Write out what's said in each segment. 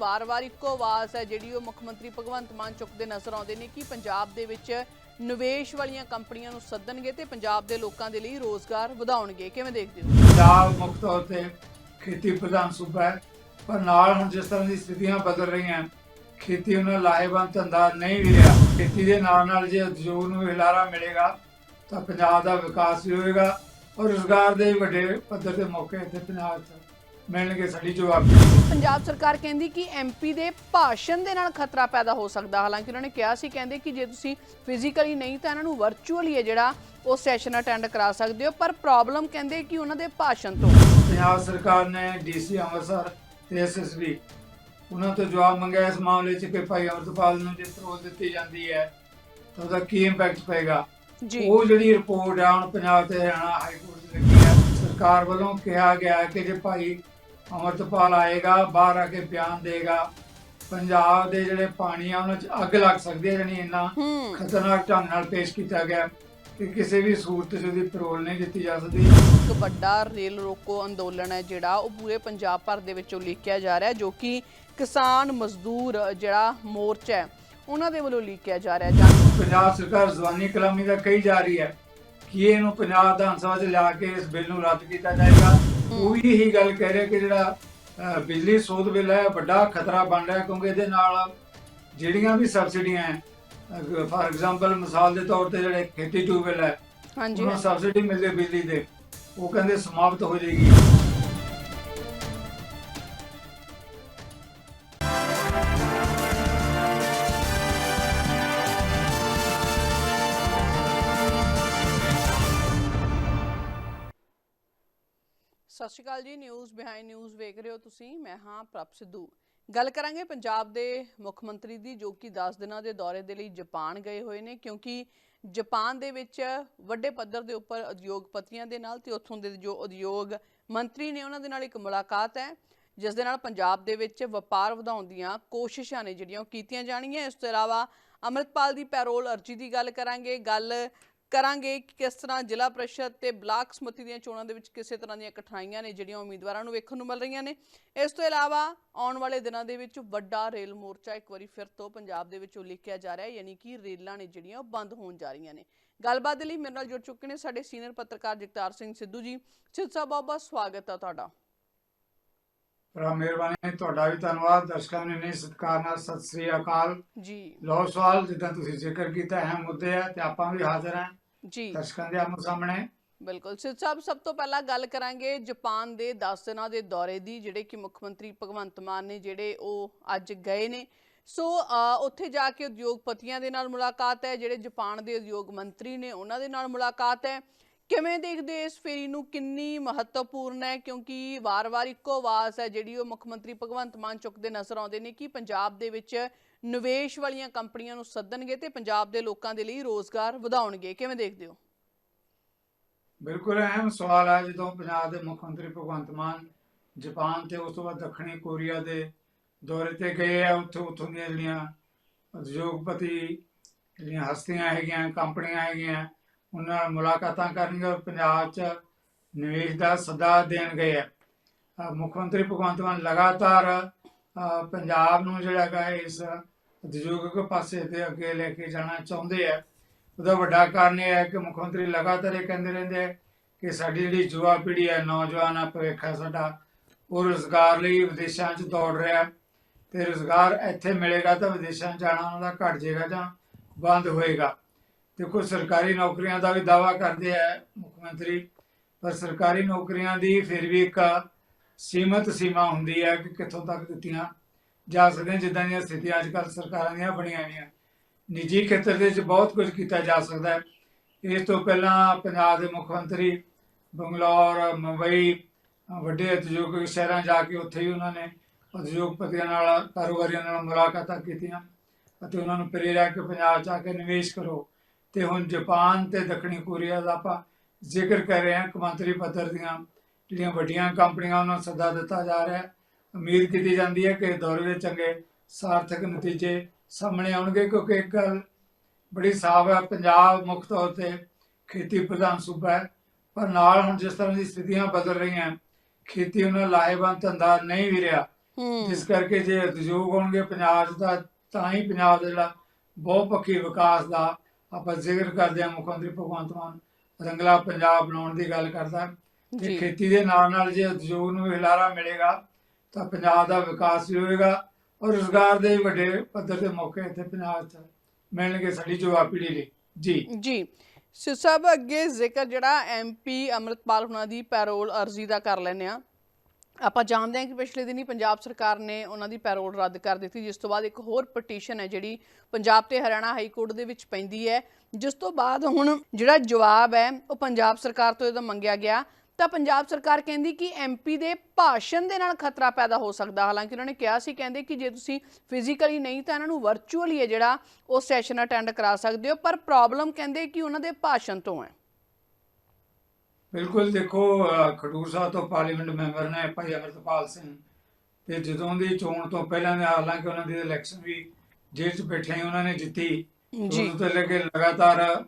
ਵਾਰ-ਵਾਰ ਇੱਕੋ ਆਵਾਜ਼ ਹੈ ਜਿਹੜੀ ਉਹ ਮੁੱਖ ਮੰਤਰੀ ਭਗਵੰਤ ਮਾਨ ਚੁੱਕਦੇ ਨਜ਼ਰ ਆਉਂਦੇ ਨੇ ਕਿ ਪੰਜਾਬ ਦੇ ਵਿੱਚ ਨਿਵੇਸ਼ ਵਾਲੀਆਂ ਕੰਪਨੀਆਂ ਨੂੰ ਸੱਦਣਗੇ ਤੇ ਪੰਜਾਬ ਦੇ ਲੋਕਾਂ ਦੇ ਲਈ ਰੋਜ਼ਗਾਰ ਵਧਾਉਣਗੇ। ਕਿਵੇਂ ਦੇਖਦੇ ਹੋ? ਪੰਜਾਬ ਮੁੱਖ ਤੌਰ ਤੇ ਖੇਤੀ ਪ੍ਰਧਾਨ ਸੂਬਾ ਹੈ, ਪਰ ਨਾਲ ਹੁਣ ਜਿਸ ਤਰ੍ਹਾਂ ਦੀ ਸਥਿਤੀਆਂ ਬਦਲ ਰਹੀਆਂ ਖੇਤੀ ਉਹਨਾਂ ਲਾਹੇਵੰਦ ਧੰਦਾ ਨਹੀਂ ਵੀ ਰਿਹਾ। ਖੇਤੀ ਦੇ ਨਾਲ ਨਾਲ ਜੇ ਉਦਯੋਗ ਨੂੰ ਹਿਲਾਰਾ ਮਿਲੇਗਾ, ਤਾਂ ਪੰਜਾਬ ਦਾ ਵਿਕਾਸ ਵੀ ਹੋਏਗਾ ਔਰ ਰੋਜ਼ਗਾਰ ਦੇ ਵੱਡੇ ਪੱਧਰ ਦੇ ਮੌਕੇ ਇੱਥੇ ਪੰਜਾਬ 'ਚ ਮਿਲਣਗੇ ਸਾਡੀ ਜਵਾਬ। ਪੰਜਾਬ ਸਰਕਾਰ ਕਹਿੰਦੀ ਕਿ ਐਮਪੀ ਦੇ ਭਾਸ਼ਣ ਦੇ ਨਾਲ ਖਤਰਾ ਪੈਦਾ ਹੋ ਸਕਦਾ ਹਾਲਾਂਕਿ ਉਹਨਾਂ ਨੇ ਕਿਹਾ ਸੀ ਕਹਿੰਦੇ ਕਿ ਜੇ ਤੁਸੀਂ ਫਿਜ਼ੀਕਲੀ ਨਹੀਂ ਤਾਂ ਇਹਨਾਂ ਨੂੰ ਵਰਚੁਅਲੀ ਹੈ ਜਿਹੜਾ ਉਹ ਸੈਸ਼ਨ ਅਟੈਂਡ ਕਰਾ ਸਕਦੇ ਹੋ ਪਰ ਪ੍ਰੋਬਲਮ ਕਹਿੰਦੇ ਕਿ ਉਹਨਾਂ ਦੇ ਭਾਸ਼ਣ ਤੋਂ। ਪੰਜਾਬ ਸਰਕਾਰ ਨੇ ਡੀਸੀ ਅੰਮ੍ਰਿਤਸਰ ਤੇ ਐਸਐਸਬੀ ਉਹਨਾਂ ਤੋਂ ਜਵਾਬ ਮੰਗਿਆ ਇਸ ਮਾਮਲੇ 'ਚ ਕਿ ਭਾਈ ਅਮਰਤਪਾਲ ਨੂੰ ਜੇ ਪਰੋਲ ਦਿੱਤੀ ਜਾਂਦੀ ਹੈ ਤਾਂ ਉਹਦਾ ਕੀ ਇੰਪੈਕਟ ਪਏਗਾ? ਜੀ। ਉਹ ਜਿਹੜੀ ਰਿਪੋਰਟ ਆ ਹੁਣ ਪੰਜਾਬ ਤੇ ਹਰਿਆਣਾ ਹਾਈ ਕੋਰਟ 'ਚ ਲੱਗੀ ਹੈ ਸਰਕਾਰ ਵੱਲੋਂ ਕਿਹਾ ਗਿਆ ਹੈ ਕਿ ਜੇ ਭਾਈ ਅਮਰਤਪਾਲ ਆਏਗਾ ਬਾਹਰ ਆ ਕੇ ਬਿਆਨ ਦੇਗਾ। ਪੰਜਾਬ ਦੇ ਜਿਹੜੇ ਪਾਣੀ ਆ ਉਹਨਾਂ 'ਚ ਅੱਗ ਲੱਗ ਸਕਦੀ ਹੈ ਜਾਣੀ ਇੰਨਾ ਹੂੰ। ਖਤਰਨਾਕ ਢੰਗ ਨਾਲ ਪੇਸ਼ ਕੀਤਾ ਗਿਆ ਕਿ ਕਿਸੇ ਵੀ ਸੂਰਤ 'ਚ ਉਹਦੀ ਪਰੋਲ ਨਹੀਂ ਦਿੱਤੀ ਜਾ ਸਕਦੀ। ਇੱਕ ਵੱਡਾ ਰੇਲ ਰੋਕੋ ਅੰਦੋਲਨ ਹੈ ਜਿਹੜਾ ਉਹ ਪੂਰੇ ਪੰਜਾਬ ਭਰ ਦੇ ਵਿੱਚੋਂ ਲਿਖਿਆ ਜਾ ਰਿਹਾ ਹੈ ਜੋ ਕਿ ਕਿਸਾਨ ਮਜ਼ਦੂਰ ਜਿਹੜਾ ਮੋਰਚਾ ਹੈ ਉਹਨਾਂ ਦੇ ਵੱਲੋਂ ਲਿਖਿਆ ਜਾ ਰਿਹਾ ਹੈ। ਜਾਂ ਪੰਜਾਬ ਸਰਕਾਰ ਜ਼ਵਾਨੀ ਕਲਾਮੀ ਦਾ ਕਹੀ ਜਾ ਰਹੀ ਹੈ ਕਿ ਇਹਨੂੰ ਪੰਜਾਬ ਵਿਧਾਨ ਸਭਾ 'ਚ ਲਿਆ ਕੇ ਇਸ ਬਿੱਲ ਨੂੰ ਰੱਦ ਕੀਤਾ ਜਾਏਗਾ। ਉਹ ਵੀ ਇਹੀ ਗੱਲ ਕਹਿ ਰਿਹਾ ਕਿ ਜਿਹੜਾ ਬਿਜਲੀ ਸੋਧ ਬਿੱਲ ਹੈ ਵੱਡਾ ਖਤਰਾ ਬਣ ਰਿਹਾ ਕਿਉਂਕਿ ਇਹਦੇ ਨਾਲ ਜਿਹੜੀਆਂ ਵੀ ਸਬਸਿਡੀਆਂ ਹੈ ਫਾਰ ਐਗਜ਼ਾਮਪਲ ਮਿਸਾਲ ਦੇ ਤੌਰ ਤੇ ਜਿਹੜੇ ਖੇਤੀ ਟਿਊਬਵੈਲ ਹੈ ਹਾਂਜੀ ਉਹਨਾਂ ਸਬਸਿਡੀ ਮਿਲਦੀ ਬਿਜਲੀ ਦੇ ਉਹ ਕਹਿੰਦੇ ਸਮਾਪਤ ਹੋ ਜਾਏਗੀ। ਸ਼੍ਰੀ ਅਕਾਲ ਜੀ ਨਿਊਜ਼ ਬਿਹਾਈਂਡ ਨਿਊਜ਼ ਵੇਖ ਰਹੇ ਹੋ ਤੁਸੀਂ, ਮੈਂ ਹਾਂ ਪ੍ਰਭ ਸਿੱਧੂ। ਗੱਲ ਕਰਾਂਗੇ ਪੰਜਾਬ ਦੇ ਮੁੱਖ ਮੰਤਰੀ ਦੀ, ਜੋ ਕਿ 10 ਦਿਨਾਂ ਦੇ ਦੌਰੇ ਦੇ ਲਈ ਜਾਪਾਨ ਗਏ ਹੋਏ ਨੇ, ਕਿਉਂਕਿ ਜਾਪਾਨ ਦੇ ਵਿੱਚ ਵੱਡੇ ਪੱਧਰ ਦੇ ਉੱਪਰ ਉਦਯੋਗਪਤੀਆਂ ਦੇ ਨਾਲ ਤੇ ਉੱਥੋਂ ਦੇ ਜੋ ਉਦਯੋਗ ਮੰਤਰੀ ਨੇ, ਉਹਨਾਂ ਦੇ ਨਾਲ ਇੱਕ ਮੁਲਾਕਾਤ ਹੈ, ਜਿਸ ਦੇ ਨਾਲ ਪੰਜਾਬ ਦੇ ਵਿੱਚ ਵਪਾਰ ਵਧਾਉਣ ਦੀਆਂ ਕੋਸ਼ਿਸ਼ਾਂ ਨੇ ਜਿਹੜੀਆਂ ਉਹ ਕੀਤੀਆਂ ਜਾਣਗੀਆਂ। ਇਸ ਤੋਂ ਇਲਾਵਾ ਅੰਮ੍ਰਿਤਪਾਲ ਦੀ ਪੈਰੋਲ ਅਰਜੀ ਦੀ ਗੱਲ ਕਰਾਂਗੇ। ਗੱਲ ਕਰਾਂਗੇ ਕਿ ਕਿਸ ਤਰ੍ਹਾਂ ਜ਼ਿਲ੍ਹਾ ਪ੍ਰੀਸ਼ਦ ਤੇ ਬਲਾਕ ਸਮਿਤੀ ਦੀਆਂ ਚੋਣਾਂ ਦੇ ਵਿੱਚ ਕਿਸੇ ਤਰ੍ਹਾਂ ਦੀਆਂ ਕਠਿਨਾਈਆਂ ਨੇ ਜਿਹੜੀਆਂ ਉਮੀਦਵਾਰਾਂ ਨੂੰ ਵੇਖਣ ਨੂੰ ਮਿਲ ਰਹੀਆਂ ਨੇ। ਇਸ ਤੋਂ ਇਲਾਵਾ ਆਉਣ ਵਾਲੇ ਦਿਨਾਂ ਦੇ ਵਿੱਚ ਵੱਡਾ ਰੇਲ ਮੋਰਚਾ ਇੱਕ ਵਾਰੀ ਫਿਰ ਤੋਂ ਪੰਜਾਬ ਦੇ ਵਿੱਚ ਉਲੀਕਿਆ ਜਾ ਰਿਹਾ ਹੈ ਯਾਨੀ ਕਿ ਰੇਲਾਂ ਨੇ ਜਿਹੜੀਆਂ ਬੰਦ ਹੋਣ ਜਾ ਰਹੀਆਂ ਨੇ। ਗੱਲਬਾਤ ਦੇ ਲਈ ਮੇਰੇ ਨਾਲ ਜੁੜ ਚੁੱਕੇ ਨੇ ਸਾਡੇ ਸੀਨੀਅਰ ਪੱਤਰਕਾਰ ਜਗਤਾਰ ਸਿੰਘ ਸਿੱਧੂ ਜੀ। ਸਿੱਧ ਸਾਹਿਬ ਬਹੁਤ ਬਹੁਤ ਸਵਾਗਤ ਹੈ ਤੁਹਾਡਾ। ਬੜਾ ਮਿਹਰਬਾਨੀ ਤੁਹਾਡਾ ਵੀ ਧੰਨਵਾਦ। ਦਰਸ਼ਕਾਂ ਨੂੰ ਨੇ ਸਤਿਕਾਰ ਨਾਲ ਸਤਿ ਸ੍ਰੀ ਅਕਾਲ। ਜੀ। ਲੋ ਸਵਾਲ ਜਿੱਦਾਂ ਤੁਸੀਂ ਜ਼ਿਕਰ ਕੀਤਾ ਅਹਿਮ ਮੁੱਦੇ ਆ ਤੇ ਆਪਾਂ ਵੀ ਹਾਜ਼ਰ ਹਾਂ। ਜੀ। ਦਰਸ਼ਕਾਂ ਦੇ ਆਮੋ ਸਾਹਮਣੇ। ਬਿਲਕੁਲ। ਸਿੱਧ ਸਾਹਿਬ ਸਭ ਤੋਂ ਪਹਿਲਾਂ ਗੱਲ ਕਰਾਂਗੇ ਜਾਪਾਨ ਦੇ 10 ਦਿਨਾਂ ਦੇ ਦੌਰੇ ਦੀ ਜਿਹੜੇ ਕਿ ਮੁੱਖ ਮੰਤਰੀ ਭਗਵੰਤ ਮਾਨ ਨੇ ਜਿਹੜੇ ਉਹ ਅੱਜ ਗਏ ਨੇ। ਸੋ ਉੱਥੇ ਜਾ ਕੇ ਉਦਯੋਗਪਤੀਆਂ ਦੇ ਨਾਲ ਮੁਲਾਕਾਤ ਹੈ ਜਿਹੜੇ ਜਾਪਾਨ ਦੇ ਉਦਯੋਗ ਮੰਤਰੀ ਨੇ ਉਹਨਾਂ ਦੇ ਨਾਲ ਮੁਲਾਕਾਤ ਹੈ। ਕਿਵੇਂ ਦੇਖਦੇ ਇਸ ਫੇਰੀ ਨੂੰ? ਕਿੰਨੀ ਮਹੱਤਵਪੂਰਨ ਹੈ? ਕਿਉਂਕਿ ਵਾਰ-ਵਾਰ ਇੱਕੋ ਆਵਾਜ਼ ਹੈ ਜਿਹੜੀ ਉਹ ਮੁੱਖ ਮੰਤਰੀ ਭਗਵੰਤ ਮਾਨ ਚੁੱਕਦੇ ਨਜ਼ਰ ਆਉਂਦੇ ਨੇ ਕਿ ਪੰਜਾਬ ਦੇ ਵਿੱਚ ਨਿਵੇਸ਼ ਵਾਲੀਆਂ ਕੰਪਨੀਆਂ ਨੂੰ ਸੱਦਣਗੇ ਤੇ ਪੰਜਾਬ ਦੇ ਲੋਕਾਂ ਦੇ ਲਈ ਰੋਜ਼ਗਾਰ ਵਧਾਉਣਗੇ। ਕਿਵੇਂ ਦੇਖਦੇ ਹੋ? ਬਿਲਕੁਲ ਅਹਿਮ ਸਵਾਲ ਹੈ। ਜਦੋਂ ਪੰਜਾਬ ਦੇ ਮੁੱਖ ਮੰਤਰੀ ਭਗਵੰਤ ਮਾਨ ਜਾਪਾਨ ਤੇ ਉਸ ਤੋਂ ਬਾਅਦ ਦੱਖਣੀ ਕੋਰੀਆ ਦੇ ਦੌਰੇ ਤੇ ਗਏ ਆ, ਉੱਥੇ ਉੱਥੋਂ ਦੀਆਂ ਜਿਹੜੀਆਂ ਉਦਯੋਗਪਤੀ ਜਿਹੜੀਆਂ ਹਸਤੀਆਂ ਹੈਗੀਆਂ, ਕੰਪਨੀਆਂ ਹੈਗੀਆਂ, ਉਹਨਾਂ ਨਾਲ ਮੁਲਾਕਾਤਾਂ ਕਰਨਗੇ ਔਰ ਪੰਜਾਬ 'ਚ ਨਿਵੇਸ਼ ਦਾ ਸੱਦਾ ਦੇਣ ਗਏ ਆ। ਮੁੱਖ ਮੰਤਰੀ ਭਗਵੰਤ ਮਾਨ ਲਗਾਤਾਰ ਪੰਜਾਬ ਨੂੰ ਜਿਹੜਾ ਹੈਗਾ ਇਸ ਉਦਯੋਗਿਕ ਪਾਸੇ ਤੇ ਅੱਗੇ ਲੈ ਕੇ ਜਾਣਾ ਚਾਹੁੰਦੇ ਆ। ਉਹਦਾ ਵੱਡਾ ਕਾਰਨ ਇਹ ਹੈ ਕਿ ਮੁੱਖ ਮੰਤਰੀ ਲਗਾਤਾਰ ਇਹ ਕਹਿੰਦੇ ਰਹਿੰਦੇ ਆ ਕਿ ਸਾਡੀ ਜਿਹੜੀ ਯੁਵਾ ਪੀੜ੍ਹੀ ਹੈ, ਨੌਜਵਾਨ ਆ, ਭਵਿੱਖ ਹੈ ਸਾਡਾ, ਉਹ ਰੋਜ਼ਗਾਰ ਲਈ ਵਿਦੇਸ਼ਾਂ 'ਚ ਦੌੜ ਰਿਹਾ ਤੇ ਰੋਜ਼ਗਾਰ ਇੱਥੇ ਮਿਲੇਗਾ ਤਾਂ ਵਿਦੇਸ਼ਾਂ 'ਚ ਜਾਣਾ ਉਹਨਾਂ ਦਾ ਘਟ ਜਾਏਗਾ ਜਾਂ ਬੰਦ ਹੋਏਗਾ। ਦੇਖੋ, ਸਰਕਾਰੀ ਨੌਕਰੀਆਂ ਦਾ ਵੀ ਦਾਵਾ ਕਰਦੇ ਆ ਮੁੱਖ ਮੰਤਰੀ ਪਰ ਸਰਕਾਰੀ ਨੌਕਰੀਆਂ ਦੀ ਫਿਰ ਵੀ ਇੱਕ ਸੀਮਤ ਸੀਮਾ ਹੁੰਦੀ ਹੈ ਕਿ ਕਿੱਥੋਂ ਤੱਕ ਦਿੱਤੀਆਂ ਜਾ ਸਕਦੀਆਂ, ਜਿੱਦਾਂ ਦੀਆਂ ਸਥਿਤੀਆਂ ਅੱਜ ਕੱਲ੍ਹ ਸਰਕਾਰਾਂ ਦੀਆਂ ਬਣੀਆਂ ਹੋਈਆਂ। ਨਿੱਜੀ ਖੇਤਰ ਦੇ ਵਿੱਚ ਬਹੁਤ ਕੁਝ ਕੀਤਾ ਜਾ ਸਕਦਾ ਹੈ। ਇਸ ਤੋਂ ਪਹਿਲਾਂ ਪੰਜਾਬ ਦੇ ਮੁੱਖ ਮੰਤਰੀ ਬੰਗਲੌਰ, ਮੁੰਬਈ, ਵੱਡੇ ਉਦਯੋਗਿਕ ਸ਼ਹਿਰਾਂ ਜਾ ਕੇ ਉੱਥੇ ਹੀ ਉਹਨਾਂ ਨੇ ਉਦਯੋਗਪਤੀਆਂ ਨਾਲ, ਕਾਰੋਬਾਰੀਆਂ ਨਾਲ ਮੁਲਾਕਾਤਾਂ ਕੀਤੀਆਂ ਅਤੇ ਉਹਨਾਂ ਨੂੰ ਪ੍ਰੇਰਿਆ ਕਿ ਪੰਜਾਬ 'ਚ ਆ ਕੇ ਨਿਵੇਸ਼ ਕਰੋ। ਤੇ ਹੁਣ ਜਾਪਾਨ ਤੇ ਦੱਖਣੀ ਕੋਰੀਆ ਦਾ ਆਪਾਂ ਜ਼ਿਕਰ ਕਰ ਰਹੇ ਹਾਂ। ਕੌਮਾਂਤਰੀ ਪੱਧਰ ਦੀਆਂ ਜਿਹੜੀਆਂ ਵੱਡੀਆਂ ਕੰਪਨੀਆਂ ਉਹਨਾਂ ਨੂੰ ਸੱਦਾ ਦਿੱਤਾ ਜਾ ਰਿਹਾ ਹੈ। ਉਮੀਦ ਕੀਤੀ ਜਾਂਦੀ ਹੈ ਕਿ ਦੌਰੇ ਦੇ ਚੰਗੇ ਸਾਰਥਕ ਨਤੀਜੇ ਸਾਹਮਣੇ ਆਉਣਗੇ ਕਿਉਂਕਿ ਇੱਕ ਗੱਲ ਬੜੀ ਸਾਫ਼ ਹੈ ਪੰਜਾਬ ਮੁੱਖ ਤੌਰ ਤੇ ਖੇਤੀ ਪ੍ਰਧਾਨ ਸੂਬਾ ਹੈ। ਪਰ ਨਾਲ ਹੁਣ ਜਿਸ ਤਰ੍ਹਾਂ ਦੀ ਸਥਿਤੀਆਂ ਬਦਲ ਰਹੀਆਂ ਖੇਤੀ ਉਹਨਾਂ ਲਾਹੇਵੰਦ ਧੰਦਾ ਨਹੀਂ ਵੀ ਰਿਹਾ। ਹੂੰ। ਜਿਸ ਕਰਕੇ ਜੇ ਉਦਯੋਗ ਹੋਣਗੇ ਪੰਜਾਬ 'ਚ ਤਾਂ ਤਾਂ ਹੀ ਪੰਜਾਬ ਦਾ ਜਿਹੜਾ ਬਹੁਪੱਖੀ ਵਿਕਾਸ ਦਾ ਆਪਾਂ ਜ਼ਿਕਰ ਕਰਦੇ ਹਾਂ। ਮੁੱਖ ਮੰਤਰੀ ਭਗਵੰਤ ਮਾਨ ਰੰਗਲਾ ਪੰਜਾਬ ਬਣਾਉਣ ਦੀ ਗੱਲ ਕਰਦਾ ਤੇ ਖੇਤੀ ਦੇ ਨਾਲ ਨਾਲ ਜੇ ਉਦਯੋਗ ਨੂੰ ਹਿਲਾਰਾ ਮਿਲੇਗਾ ਤਾਂ ਪੰਜਾਬ ਦਾ ਵਿਕਾਸ ਵੀ ਹੋਏਗਾ ਔਰ ਰੋਜ਼ਗਾਰ ਦੇ ਵੱਡੇ ਪੱਧਰ ਤੇ ਮੌਕੇ ਇੱਥੇ ਪੰਜਾਬ 'ਚ ਮਿਲਣਗੇ ਸਾਡੀ ਯੁਵਾ ਪੀੜ੍ਹੀ ਲਈ। ਜੀ। ਜੀ। ਸੋ ਸਭ ਅੱਗੇ ਜ਼ਿਕਰ ਜਿਹੜਾ ਐਮਪੀ ਅਮਰਤਪਾਲ ਹੁਣਾਂ ਦੀ ਪੈਰੋਲ ਅਰਜ਼ੀ ਦਾ ਕਰ ਲੈਂਦੇ ਆ ਆਪਾਂ ਜਾਣਦੇ ਹਾਂ ਕਿ ਪਿਛਲੇ ਦਿਨੀ ਪੰਜਾਬ ਸਰਕਾਰ ਨੇ ਉਹਨਾਂ ਦੀ ਪੈਰੋਲ ਰੱਦ ਕਰ ਦਿੱਤੀ ਜਿਸ ਤੋਂ ਬਾਅਦ ਇੱਕ ਹੋਰ ਪਟੀਸ਼ਨ ਹੈ ਜਿਹੜੀ ਪੰਜਾਬ ਤੇ ਹਰਿਆਣਾ ਹਾਈ ਕੋਰਟ ਦੇ ਵਿੱਚ ਪੈਂਦੀ ਹੈ ਜਿਸ ਤੋਂ ਬਾਅਦ ਹੁਣ ਜਿਹੜਾ ਜਵਾਬ ਹੈ ਉਹ ਪੰਜਾਬ ਸਰਕਾਰ ਤੋਂ ਇਹਦਾ ਮੰਗਿਆ ਗਿਆ ਤਾਂ ਪੰਜਾਬ ਸਰਕਾਰ ਕਹਿੰਦੀ ਕਿ ਐਮਪੀ ਦੇ ਭਾਸ਼ਣ ਦੇ ਨਾਲ ਖਤਰਾ ਪੈਦਾ ਹੋ ਸਕਦਾ। ਹਾਲਾਂਕਿ ਉਹਨਾਂ ਨੇ ਕਿਹਾ ਸੀ ਕਹਿੰਦੇ ਕਿ ਜੇ ਤੁਸੀਂ ਫਿਜ਼ੀਕਲੀ ਨਹੀਂ ਤਾਂ ਇਹਨਾਂ ਨੂੰ ਵਰਚੁਅਲੀ ਹੈ ਜਿਹੜਾ ਉਹ ਸੈਸ਼ਨ ਅਟੈਂਡ ਕਰਾ ਸਕਦੇ ਹੋ ਪਰ ਪ੍ਰੋਬਲਮ ਕਹਿੰਦੇ ਕਿ ਉਹਨਾਂ ਦੇ ਭਾਸ਼ਣ ਤੋਂ ਹੈ। ਬਿਲਕੁਲ ਦੇਖੋ ਖਡੂਰ ਸਾਹਿਬ ਤੋਂ ਪਾਰਲੀਮੈਂਟ ਮੈਂਬਰ ਨੇ ਭਾਈ ਅਮਰਤਪਾਲ ਸਿੰਘ ਤੇ ਜਦੋਂ ਦੀ ਚੋਣ ਤੋਂ ਪਹਿਲਾਂ ਦੇ ਹਾਲਾਂਕਿ ਉਹਨਾਂ ਦੀ ਇਲੈਕਸ਼ਨ ਵੀ ਜੇਲ੍ਹ 'ਚ ਬੈਠੇ ਹੀ ਉਹਨਾਂ ਨੇ ਜਿੱਤੀ। ਜੀ। ਤੋਂ ਲੈ ਕੇ ਲਗਾਤਾਰ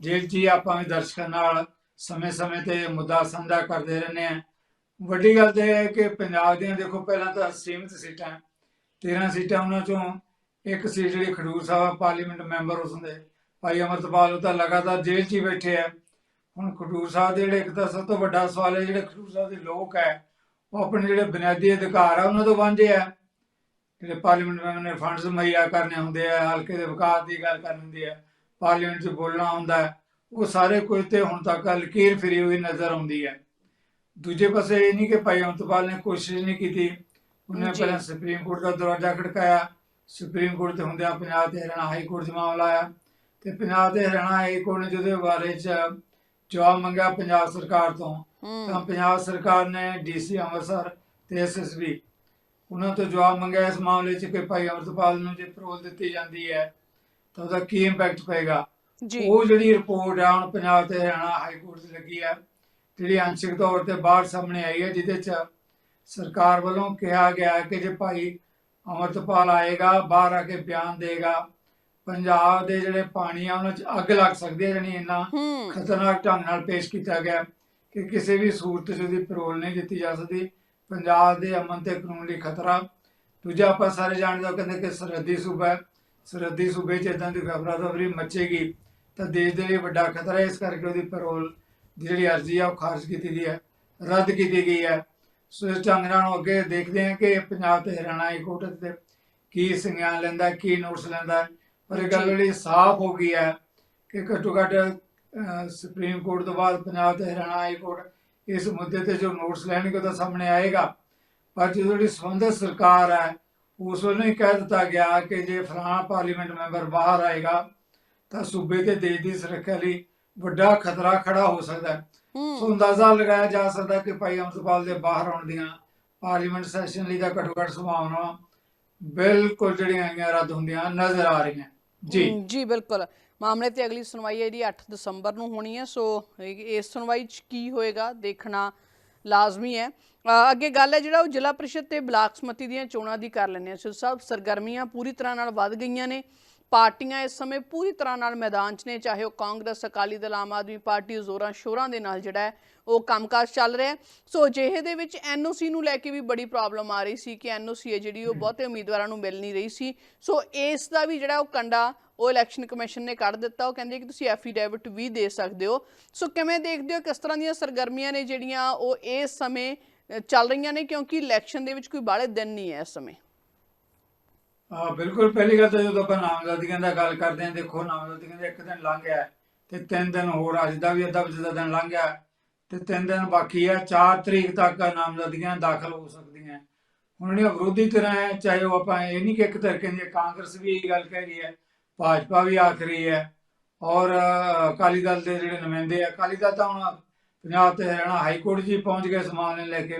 ਜੇਲ੍ਹ 'ਚ ਆਪਾਂ ਵੀ ਦਰਸ਼ਕਾਂ ਨਾਲ ਸਮੇਂ-ਸਮੇਂ ਤੇ ਮੁੱਦਾ ਸਾਂਝਾ ਕਰਦੇ ਰਹਿੰਦੇ ਆ ਵੱਡੀ ਗੱਲ ਤੇ ਇਹ ਹੈ ਕਿ ਪੰਜਾਬ ਦੀਆਂ ਦੇਖੋ, ਪਹਿਲਾਂ ਤਾਂ ਸੀਮਿਤ ਸੀਟਾਂ 13 ਸੀਟਾਂ ਉਹਨਾਂ ਚੋਂ ਇੱਕ ਸੀਟ ਜਿਹੜੀ ਖਡੂਰ ਸਾਹਿਬ ਪਾਰਲੀਮੈਂਟ ਮੈਂਬਰ ਉਸ ਦੇ ਭਾਈ ਅਮਰਤਪਾਲ ਉਹ ਤਾਂ ਲਗਾਤਾਰ ਜੇਲ੍ਹ 'ਚ ਹੀ ਬੈਠੇ ਆ। ਹੁਣ ਖਡੂਰ ਸਾਹਿਬ ਦੇ ਜਿਹੜੇ ਇੱਕ ਤਾਂ ਸਭ ਤੋਂ ਵੱਡਾ ਸਵਾਲ ਹੈ, ਜਿਹੜੇ ਖਡੂਰ ਸਾਹਿਬ ਦੇ ਲੋਕ ਹੈ, ਉਹ ਆਪਣੇ ਜਿਹੜੇ ਬੁਨਿਆਦੀ ਅਧਿਕਾਰ ਆ, ਉਹਨਾਂ ਤੋਂ ਵਾਂਝੇ ਆ। ਜਿਹੜੇ ਪਾਰਲੀਮੈਂਟ ਮੈਂਬਰ ਨੇ ਫੰਡਸ ਮੁਹੱਈਆ ਕਰਨੇ ਹੁੰਦੇ ਆ, ਹਲਕੇ ਦੇ ਵਿਕਾਸ ਦੀ ਗੱਲ ਕਰਨੀ ਹੁੰਦੀ ਹੈ ਪਾਰਲੀਮੈਂਟ 'ਚ ਬੋਲਣਾ ਹੁੰਦਾ। ਹੈ ਉਹ ਸਾਰੇ ਕੁਝ ਤੇ ਹੁਣ ਤੱਕ ਲਕੀਰ ਫਿਰੀ ਹੋਈ ਨਜ਼ਰ ਆਉਂਦੀ ਹੈ। ਦੂਜੇ ਪਾਸੇ ਇਹ ਨਹੀਂ ਕਿ ਭਾਈ ਅਮਰਤਪਾਲ ਨੇ ਕੋਸ਼ਿਸ਼ ਨਹੀਂ ਕੀਤੀ। ਉਹਨੇ। ਪਹਿਲਾਂ ਸੁਪਰੀਮ ਕੋਰਟ ਦਾ ਦਰਵਾਜ਼ਾ ਖੜਕਾਇਆ। ਸੁਪਰੀਮ ਕੋਰਟ ਤੇ ਹੁੰਦਿਆਂ ਪੰਜਾਬ ਤੇ ਹਰਿਆਣਾ ਹਾਈ ਕੋਰਟ 'ਚ ਮਾਮਲਾ ਆਇਆ ਤੇ ਪੰਜਾਬ ਤੇ ਹਰਿਆਣਾ ਹਾਈ ਕੋਰਟ ਨੇ ਜਿਹਦੇ ਬਾਰੇ 'ਚ ਜਵਾਬ ਮੰਗਿਆ ਪੰਜਾਬ ਸਰਕਾਰ ਤੋਂ ਤਾਂ ਪੰਜਾਬ ਸਰਕਾਰ ਨੇ ਡੀਸੀ ਅੰਮ੍ਰਿਤਸਰ ਤੇ ਐਸਐਸਬੀ ਉਹਨਾਂ ਤੋਂ ਜਵਾਬ ਮੰਗਿਆ ਇਸ ਮਾਮਲੇ 'ਚ ਕਿ ਭਾਈ ਅਮਰਤਪਾਲ ਨੂੰ ਜੇ ਪਰੋਲ ਦਿੱਤੀ ਜਾਂਦੀ ਹੈ ਤਾਂ ਉਹਦਾ ਕੀ ਇੰਪੈਕਟ ਪਏਗਾ? ਉਹ ਜਿਹੜੀ ਰਿਪੋਰਟ ਆ ਹੁਣ ਪੰਜਾਬ ਤੇ ਹਰਿਆਣਾ ਹਾਈ ਕੋਰਟ 'ਚ ਲੱਗੀ ਆ ਜਿਹੜੀ ਅੰਸ਼ਿਕ ਤੌਰ ਤੇ ਬਾਹਰ ਸਾਹਮਣੇ ਆਈ ਹੈ ਜਿਹਦੇ 'ਚ ਸਰਕਾਰ ਵੱਲੋਂ ਕਿਹਾ ਗਿਆ ਕਿ ਜੇ ਭਾਈ ਅਮਰਤਪਾਲ ਆਏਗਾ ਬਾਹਰ ਆ ਕੇ ਬਿਆਨ ਦੇਗਾ ਪੰਜਾਬ ਦੇ ਜਿਹੜੇ ਪਾਣੀ ਆ ਉਹਨਾਂ 'ਚ ਅੱਗ ਲੱਗ ਸਕਦੀ ਹੈ ਜਾਣੀ ਇੰਨਾ ਖਤਰਨਾਕ ਢੰਗ ਨਾਲ ਪੇਸ਼ ਕੀਤਾ ਗਿਆ ਕਿ ਕਿਸੇ ਵੀ ਸੂਰਤ 'ਚ ਉਹਦੀ ਪੈਰੋਲ ਨਹੀਂ ਦਿੱਤੀ ਜਾ ਸਕਦੀ। ਪੰਜਾਬ ਦੇ ਅਮਨ ਤੇ ਕਾਨੂੰਨ ਲਈ ਖਤਰਾ। ਦੂਜਾ ਆਪਾਂ ਸਾਰੇ ਜਾਣਦੇ ਹਾਂ ਕਹਿੰਦੇ ਕਿ ਸਰਹੱਦੀ ਸੂਬਾ ਸਰਹੱਦੀ ਸੂਬੇ 'ਚ ਇਦਾਂ ਦੀ ਖਬਰਾਂ ਖਬਰੀ ਮੱਚੇਗੀ। ਤਾਂ ਦੇਸ਼ ਦੇ ਲਈ ਵੱਡਾ ਖਤਰਾ ਹੈ ਇਸ ਕਰਕੇ ਉਹਦੀ ਪੈਰੋਲ ਦੀ ਜਿਹੜੀ ਅਰਜ਼ੀ ਆ ਉਹ ਖਾਰਜ ਕੀਤੀ ਗਈ ਹੈ ਰੱਦ ਕੀਤੀ ਗਈ ਹੈ ਸੋ ਇਸ ਢੰਗ ਨਾਲ ਅੱਗੇ ਦੇਖਦੇ ਹਾਂ ਕਿ ਪੰਜਾਬ ਤੇ ਹਰਿਆਣਾ ਹਾਈ ਕੋਰਟ ਤੇ ਕੀ ਸੰਗਿਆਨ ਲੈਂਦਾ ਕੀ ਨੋਟਿਸ ਲੈਂਦਾ। ਪਰ ਇਹ ਗੱਲ। ਜਿਹੜੀ ਸਾਫ਼ ਹੋ ਗਈ ਹੈ ਕਿ ਘੱਟੋ ਘੱਟ ਸੁਪਰੀਮ ਕੋਰਟ ਤੋਂ ਬਾਅਦ ਪੰਜਾਬ ਤੇ ਹਰਿਆਣਾ ਹਾਈ ਕੋਰਟ ਇਸ ਮੁੱਦੇ ਤੇ ਜੋ ਨੋਟਿਸ ਲੈਣਗੇ ਉਹਦਾ ਸਾਹਮਣੇ ਆਏਗਾ ਪਰ ਜਦੋਂ ਜਿਹੜੀ ਸੰਬੰਧਿਤ ਸਰਕਾਰ ਹੈ ਉਸ ਵੱਲੋਂ ਹੀ ਕਹਿ ਦਿੱਤਾ ਗਿਆ ਕਿ ਜੇ ਫਲਾਣਾ ਪਾਰਲੀਮੈਂਟ ਮੈਂਬਰ ਬਾਹਰ ਆਏਗਾ ਤਾਂ ਸੂਬੇ ਤੇ ਦੇਸ਼ ਦੀ ਸੁਰੱਖਿਆ ਲਈ ਵੱਡਾ ਖਤਰਾ ਖੜਾ ਹੋ ਸਕਦਾ ਹੈ। ਸੋ ਅੰਦਾਜ਼ਾ ਲਗਾਇਆ ਜਾ ਸਕਦਾ ਕਿ ਭਾਈ ਅਮਰਪਾਲ ਦੇ ਬਾਹਰ ਆਉਣ ਦੀਆਂ ਪਾਰਲੀਮੈਂਟ ਸੈਸ਼ਨ ਲਈ ਤਾਂ ਘੱਟੋ ਘੱਟ ਸੰਭਾਵਨਾ ਬਿਲਕੁਲ ਜਿਹੜੀਆਂ ਹੈਗੀਆਂ ਰੱਦ ਹੁੰਦੀਆਂ ਨਜ਼ਰ ਆ ਰਹੀਆਂ। ਜੀ। ਜੀ ਬਿਲਕੁਲ। ਮਾਮਲੇ ਤੇ ਅਗਲੀ ਸੁਣਵਾਈ ਹੈ ਜਿਹੜੀ 8 ਦਸੰਬਰ ਨੂੰ ਹੋਣੀ ਹੈ ਸੋ ਇਸ ਸੁਣਵਾਈ 'ਚ ਕੀ ਹੋਏਗਾ ਦੇਖਣਾ ਲਾਜ਼ਮੀ ਹੈ। ਅੱਗੇ ਗੱਲ ਹੈ ਜਿਹੜਾ ਉਹ ਜ਼ਿਲ੍ਹਾ ਪ੍ਰੀਸ਼ਦ ਤੇ ਬਲਾਕ ਸਮਤੀ ਦੀਆਂ ਚੋਣਾਂ ਦੀ ਕਰ ਹਾਂ। ਸੋ ਸਭ ਸਰਗਰਮੀਆਂ ਪੂਰੀ ਤਰ੍ਹਾਂ ਨਾਲ ਵੱਧ ਗਈਆਂ ਨੇ। ਪਾਰਟੀਆਂ ਇਸ ਸਮੇਂ ਪੂਰੀ ਤਰ੍ਹਾਂ ਨਾਲ ਮੈਦਾਨ 'ਚ ਨੇ, ਚਾਹੇ ਉਹ ਕਾਂਗਰਸ, ਅਕਾਲੀ ਦਲ, ਆਮ ਆਦਮੀ ਪਾਰਟੀ, ਜ਼ੋਰਾਂ ਸ਼ੋਰਾਂ ਦੇ ਨਾਲ ਜਿਹੜਾ ਹੈ ਉਹ ਕੰਮਕਾਜ ਚੱਲ ਰਿਹਾ ਸੋ ਅਜਿਹੇ ਦੇ ਵਿੱਚ ਐਨਓਸੀ ਨੂੰ ਲੈ ਕੇ ਵੀ ਬੜੀ ਪ੍ਰੋਬਲਮ ਆ ਰਹੀ ਸੀ ਕਿ ਐਨਓਸੀ ਹੈ ਜਿਹੜੀ ਉਹ ਬਹੁਤੇ ਉਮੀਦਵਾਰਾਂ ਨੂੰ ਮਿਲ ਨਹੀਂ ਰਹੀ ਸੀ। ਸੋ ਇਸ ਦਾ ਵੀ ਜਿਹੜਾ ਉਹ ਕੰਡਾ ਉਹ ਇਲੈਕਸ਼ਨ ਕਮਿਸ਼ਨ ਨੇ ਕੱਢ ਦਿੱਤਾ। ਉਹ ਕਹਿੰਦੇ ਕਿ ਤੁਸੀਂ ਐਫੀਡੇਵਿਟ ਵੀ ਦੇ ਸਕਦੇ ਹੋ। ਸੋ ਕਿਵੇਂ ਦੇਖਦੇ ਹੋ, ਕਿਸ ਤਰ੍ਹਾਂ ਦੀਆਂ ਸਰਗਰਮੀਆਂ ਨੇ ਜਿਹੜੀਆਂ ਉਹ ਇਸ ਸਮੇਂ ਚੱਲ ਰਹੀਆਂ ਨੇ? ਕਿਉਂਕਿ ਇਲੈਕਸ਼ਨ ਦੇ ਵਿੱਚ ਕੋਈ ਬਾਹਲੇ ਦਿਨ ਨਹੀਂ ਹੈ ਇਸ ਸਮੇਂ। ਆ ਬਿਲਕੁਲ। ਪਹਿਲੀ ਗੱਲ ਤਾਂ ਜਦੋਂ ਆਪਾਂ ਨਾਮਜ਼ਦਗੀਆਂ ਦਾ ਗੱਲ ਕਰਦੇ ਹਾਂ, ਦੇਖੋ ਨਾਮਜ਼ਦਗੀਆਂ ਦਾ ਇੱਕ ਦਿਨ ਲੰਘ ਗਿਆ ਤੇ ਤਿੰਨ ਦਿਨ ਹੋਰ ਅੱਜ ਦਾ ਵੀ ਅੱਧਾ ਵਜੇ ਦਿਨ ਲੰਘ ਗਿਆ ਤੇ ਤਿੰਨ ਦਿਨ ਬਾਕੀ ਹੈ 4 ਤਰੀਕ ਤੱਕ ਨਾਮਜ਼ਦਗੀਆਂ ਦਾਖਲ ਹੋ ਸਕਦੀਆਂ। ਹੁਣ ਜਿਹੜੀਆਂ ਵਿਰੋਧੀ ਧਿਰਾਂ ਹੈ, ਚਾਹੇ ਉਹ ਆਪਾਂ ਇਹ ਨਹੀਂ ਕਿ ਇੱਕ ਧਿਰ ਕਹਿੰਦੀ ਕਾਂਗਰਸ ਵੀ ਇਹ ਗੱਲ ਕਹਿ ਰਹੀ ਹੈ, ਭਾਜਪਾ ਵੀ ਆਖ ਰਹੀ ਹੈ ਔਰ ਅਕਾਲੀ ਦਲ ਦੇ ਜਿਹੜੇ ਨੁਮਾਇੰਦੇ ਆ, ਅਕਾਲੀ ਦਲ ਤਾਂ ਹੁਣ ਪੰਜਾਬ ਤੇ ਹਰਿਆਣਾ ਹਾਈ ਕੋਰਟ ਜੀ ਪਹੁੰਚ ਗਏ ਸਮਾਨ ਨੂੰ ਲੈ ਕੇ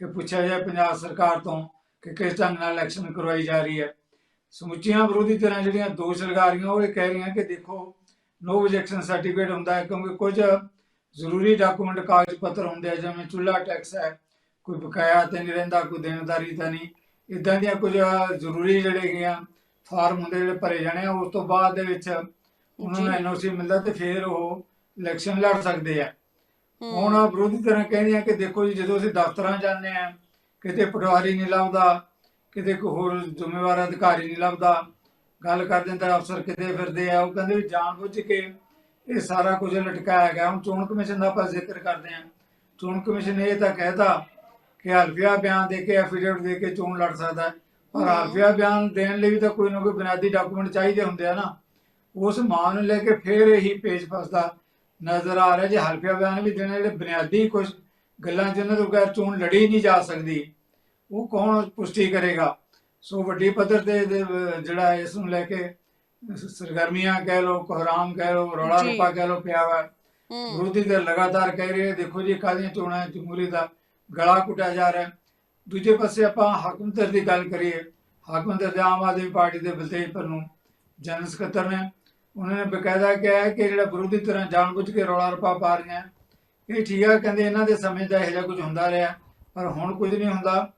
ਕਿ ਪੁੱਛਿਆ ਜਾਏ ਪੰਜਾਬ ਸਰਕਾਰ ਤੋਂ ਕਿ ਕਿਸ ਢੰਗ ਨਾਲ ਇਲੈਕਸ਼ਨ ਕਰਵਾਈ ਜਾ ਰਹੀ ਹੈ। ਸਮੁੱਚੀਆਂ ਵਿਰੋਧੀ ਧਿਰਾਂ ਜਿਹੜੀਆਂ ਦੋਸ਼ ਲਗਾ ਰਹੀਆਂ ਉਹ ਇਹ ਕਹਿ ਰਹੀਆਂ ਕਿ ਦੇਖੋ ਨੋ ਆਬਜੈਕਸ਼ਨ ਸਰਟੀਫਿਕੇਟ ਹੁੰਦਾ ਹੈ ਕਿਉਂਕਿ ਕੁਝ ਜ਼ਰੂਰੀ ਡਾਕੂਮੈਂਟ ਕਾਗਜ਼ ਪੱਤਰ ਹੁੰਦੇ ਆ ਜਿਵੇਂ ਚੁੱਲਾ ਟੈਕਸ ਹੈ ਕੋਈ ਬਕਾਇਆ ਤੇ ਨਹੀਂ ਰਹਿੰਦਾ ਕੋਈ ਦੇਣਦਾਰੀ ਤਾਂ ਨਹੀਂ। ਇਦਾਂ ਦੀਆਂ ਕੁਝ ਜ਼ਰੂਰੀ ਜਿਹੜੇ ਗਿਆ ਫਾਰਮ ਹੁੰਦੇ ਜਿਹੜੇ ਭਰੇ ਜਾਣੇ ਆ ਉਸ ਤੋਂ ਬਾਅਦ ਦੇ ਵਿੱਚ ਉਹਨਾਂ ਨੂੰ। ਐਨਓਸੀ ਮਿਲਦਾ ਤੇ ਫਿਰ ਉਹ ਇਲੈਕਸ਼ਨ ਲੜ ਸਕਦੇ ਆ। ਹੁਣ ਵਿਰੋਧੀ ਤਰ੍ਹਾਂ ਕਹਿੰਦੇ ਆ ਕਿ ਦੇਖੋ ਜੀ ਜਦੋਂ ਅਸੀਂ ਦਫ਼ਤਰਾਂ ਜਾਂਦੇ ਆ ਕਿਤੇ ਪਟਵਾਰੀ ਨਹੀਂ ਲੱਭਦਾ ਕਿਤੇ ਕੋਈ ਹੋਰ ਜ਼ਿੰਮੇਵਾਰ ਅਧਿਕਾਰੀ ਨਹੀਂ ਲੱਭਦਾ। ਗੱਲ ਕਰ ਦਿੰਦਾ ਅਫਸਰ ਕਿਤੇ ਫਿਰਦੇ ਆ ਉਹ ਕਹਿੰਦੇ ਵੀ ਜਾਣਬੁੱਝ ਕੇ ਇਹ ਸਾਰਾ ਕੁਝ ਲਟਕਾਇਆ ਗਿਆ। ਹੁਣ ਚੋਣ ਕਮਿਸ਼ਨ ਦਾ ਆਪਾਂ ਜ਼ਿਕਰ ਕਰਦੇ ਹਾਂ। ਚੋਣ ਕਮਿਸ਼ਨ ਇਹ ਤਾਂ ਕਹਿਤਾ ਕਿ ਹਲਫੀਆ ਬਿਆਨ ਦੇ ਕੇ ਐਫੀਡੇਵਿਟ ਦੇ ਕੇ ਚੋਣ ਲੜ ਸਕਦਾ ਪਰ। ਹਲਫੀਆ ਬਿਆਨ ਦੇਣ ਲਈ ਵੀ ਤਾਂ ਕੋਈ ਨਾ ਕੋਈ ਬੁਨਿਆਦੀ ਡਾਕੂਮੈਂਟ ਚਾਹੀਦੇ ਹੁੰਦੇ ਆ ਨਾ। ਉਸ ਮਾਂ ਨੂੰ ਲੈ ਕੇ ਫਿਰ ਇਹੀ ਪੇਜ ਫਸਦਾ ਨਜ਼ਰ ਆ ਰਿਹਾ। ਜੇ ਹਲਫੀਆ ਬਿਆਨ ਵੀ ਦੇਣੇ ਜਿਹੜੇ ਬੁਨਿਆਦੀ ਕੁਝ ਗੱਲਾਂ ਜਿਨ੍ਹਾਂ ਤੋਂ ਬਗੈਰ ਚੋਣ ਲੜੀ ਨਹੀਂ ਜਾ ਸਕਦੀ ਉਹ ਕੌਣ ਪੁਸ਼ਟੀ ਕਰੇਗਾ ਸੋ ਵੱਡੀ ਪੱਧਰ ਤੇ ਜਿਹੜਾ ਇਸ ਨੂੰ ਲੈ ਕੇ ਸਰਗਰਮੀਆਂ ਕਹਿ ਲੋ ਕੋਹਰਾਮ ਕਹਿ ਲੋ ਰੌਲਾ। ਰੱਪਾ ਕਹਿ ਲੋ ਪਿਆ ਵਾ ਵਿਰੋਧੀ ਧਿਰ ਲਗਾਤਾਰ ਕਹਿ ਰਹੇ ਦੇਖੋ ਜੀ ਕਾਹਦੀਆਂ ਚੋਣਾਂ ਹੈ, ਜਮਹੂਰੀ ਦਾ ਗਲਾ ਕੁੱਟਿਆ ਜਾ ਰਿਹਾ। ਦੂਜੇ ਪਾਸੇ ਆਪਾਂ ਹਾਕਮ ਧਿਰ ਦੀ ਗੱਲ ਕਰੀਏ ਹਾਕਮ ਧਿਰ ਦੇ ਆਮ ਆਦਮੀ ਪਾਰਟੀ ਦੇ ਬਲਤੇਜ ਪਰ ਨੂੰ ਜਨਰਲ ਸਕੱਤਰ ਨੇ ਉਹਨਾਂ ਨੇ ਬਕਾਇਦਾ ਕਿਹਾ ਹੈ ਕਿ ਜਿਹੜਾ ਵਿਰੋਧੀ ਧਿਰਾਂ ਜਾਣਬੁੱਝ ਕੇ ਰੌਲਾ ਰੱਪਾ ਪਾ ਰਹੀਆਂ ਇਹ ਠੀਕ ਆ ਕਹਿੰਦੇ ਇਹਨਾਂ ਦੇ ਸਮੇਂ ਦਾ ਇਹੋ ਜਿਹਾ ਕੁਝ ਹੁੰਦਾ ਰਿਹਾ ਪਰ ਹੁਣ ਕੁਝ ਨਹੀਂ ਹੁੰਦਾ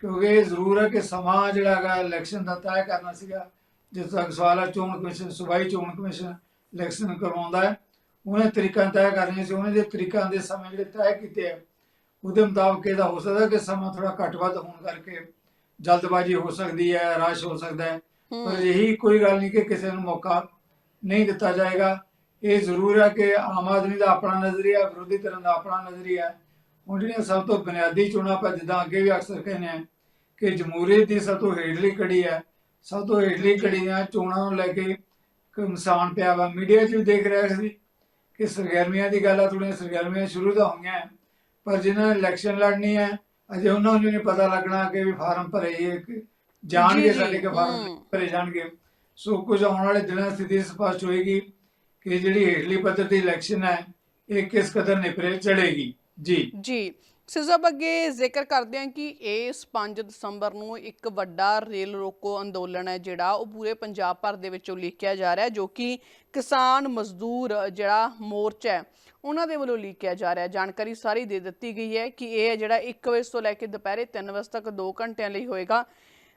ਕਿਉਂਕਿ ਇਹ ਜ਼ਰੂਰ ਹੈ ਕਿ ਸਮਾਂ ਜਿਹੜਾ ਹੈਗਾ ਇਲੈਕਸ਼ਨ ਦਾ ਤੈਅ ਕਰਨਾ ਸੀਗਾ ਜਿਸ ਤੱਕ ਸਵਾਲ ਹੈ ਚੋਣ ਕਮਿਸ਼ਨ ਸੂਬਾਈ ਚੋਣ ਕਮਿਸ਼ਨ ਇਲੈਕਸ਼ਨ ਕਰਵਾਉਂਦਾ ਹੈ। ਉਹਨੇ ਤਰੀਕਾਂ ਤੈਅ ਕਰਨੀਆਂ ਸੀ ਉਹਨੇ ਦੇ ਤਰੀਕਾਂ ਦੇ ਸਮੇਂ ਜਿਹੜੇ ਤੈਅ ਕੀਤੇ ਆ ਉਹਦੇ ਮੁਤਾਬਕ ਇਹਦਾ ਹੋ ਸਕਦਾ ਕਿ ਸਮਾਂ ਥੋੜਾ ਘੱਟ ਵੱਧ ਹੋਣ ਕਰਕੇ ਜਲਦਬਾਜ਼ੀ ਹੋ ਸਕਦੀ ਹੈ ਰਸ਼ ਹੋ ਸਕਦਾ ਹੈ। ਪਰ ਇਹੀ ਕੋਈ ਗੱਲ ਨਹੀਂ ਕਿ ਕਿਸੇ ਨੂੰ ਮੌਕਾ ਨਹੀਂ ਦਿੱਤਾ ਜਾਏਗਾ। ਇਹ ਜ਼ਰੂਰ ਹੈ ਕਿ ਆਮ ਆਦਮੀ ਦਾ ਆਪਣਾ ਨਜ਼ਰੀਆ ਵਿਰੋਧੀ ਧਿਰਾਂ ਦਾ ਆਪਣਾ ਨਜ਼ਰੀਆ ਹੁਣ ਜਿਹੜੀਆਂ ਸਭ ਤੋਂ ਬੁਨਿਆਦੀ ਚੋਣਾਂ ਆਪਾਂ ਜਿੱਦਾਂ ਅੱਗੇ ਵੀ ਅਕਸਰ ਕਹਿੰਦੇ ਆ ਕਿ ਜਮਹੂਰੀਅਤ ਦੀ ਸਭ ਤੋਂ ਹੇਠਲੀ ਕੜੀ ਹੈ। ਸਭ ਤੋਂ ਹੇਠਲੀ ਕੜੀ ਦੀਆਂ ਚੋਣਾਂ ਨੂੰ ਲੈ ਕੇ ਕਮਸਾਨ ਪਿਆ ਵਾ। ਮੀਡੀਆ 'ਚ ਵੀ ਦੇਖ ਰਿਹਾ ਸੀ ਕਿ ਸਰਗਰਮੀਆਂ ਦੀ ਗੱਲ ਆ ਥੋੜੀਆਂ ਸਰਗਰਮੀਆਂ ਸ਼ੁਰੂ ਤਾਂ ਹੋਈਆਂ ਪਰ ਜਿਨ੍ਹਾਂ ਨੇ ਇਲੈਕਸ਼ਨ ਲੜਨੀ ਹੈ ਅਜੇ ਉਹਨਾਂ ਨੂੰ ਨਹੀਂ ਪਤਾ ਲੱਗਣਾ ਕਿ ਵੀ ਫਾਰਮ ਭਰੇ ਜਾਣਗੇ ਸਾਡੇ ਕਿ ਫਾਰਮ। ਭਰੇ ਜਾਣਗੇ। ਸੋ ਕੁਝ ਆਉਣ ਵਾਲੇ ਦਿਨਾਂ ਸਥਿਤੀ ਸਪਸ਼ਟ ਹੋਏਗੀ ਕਿ ਜਿਹੜੀ ਹੇਠਲੀ ਪੱਧਰ ਦੀ ਇਲੈਕਸ਼ਨ ਹੈ ਇਹ ਕਿਸ ਕਦਰ ਨਿਪਰੇ ਚੜੇਗੀ ਜੀ। ਜੀ। ਸਿਜ਼ਬ ਅੱਗੇ ਜ਼ਿਕਰ ਕਰਦੇ ਹਾਂ ਕਿ ਇਸ 5 ਦਸੰਬਰ ਨੂੰ ਇੱਕ ਵੱਡਾ ਰੇਲ ਰੋਕੋ ਅੰਦੋਲਨ ਹੈ ਜਿਹੜਾ ਉਹ ਪੂਰੇ ਪੰਜਾਬ ਭਰ ਦੇ ਵਿੱਚੋਂ ਲਿਖਿਆ ਜਾ ਰਿਹਾ ਜੋ ਕਿ ਕਿਸਾਨ ਮਜ਼ਦੂਰ ਜਿਹੜਾ ਮੋਰਚਾ ਹੈ, ਉਹਨਾਂ ਦੇ ਵੱਲੋਂ ਲਿਖਿਆ ਜਾ ਰਿਹਾ ਜਾਣਕਾਰੀ ਸਾਰੀ ਦੇ ਦਿੱਤੀ ਗਈ ਹੈ ਕਿ ਇਹ ਜਿਹੜਾ 1 ਵਜੇ ਤੋਂ ਲੈ ਕੇ ਦੁਪਹਿਰੇ 3 ਵਜੇ ਤੱਕ 2 ਘੰਟਿਆਂ ਲਈ ਹੋਏਗਾ।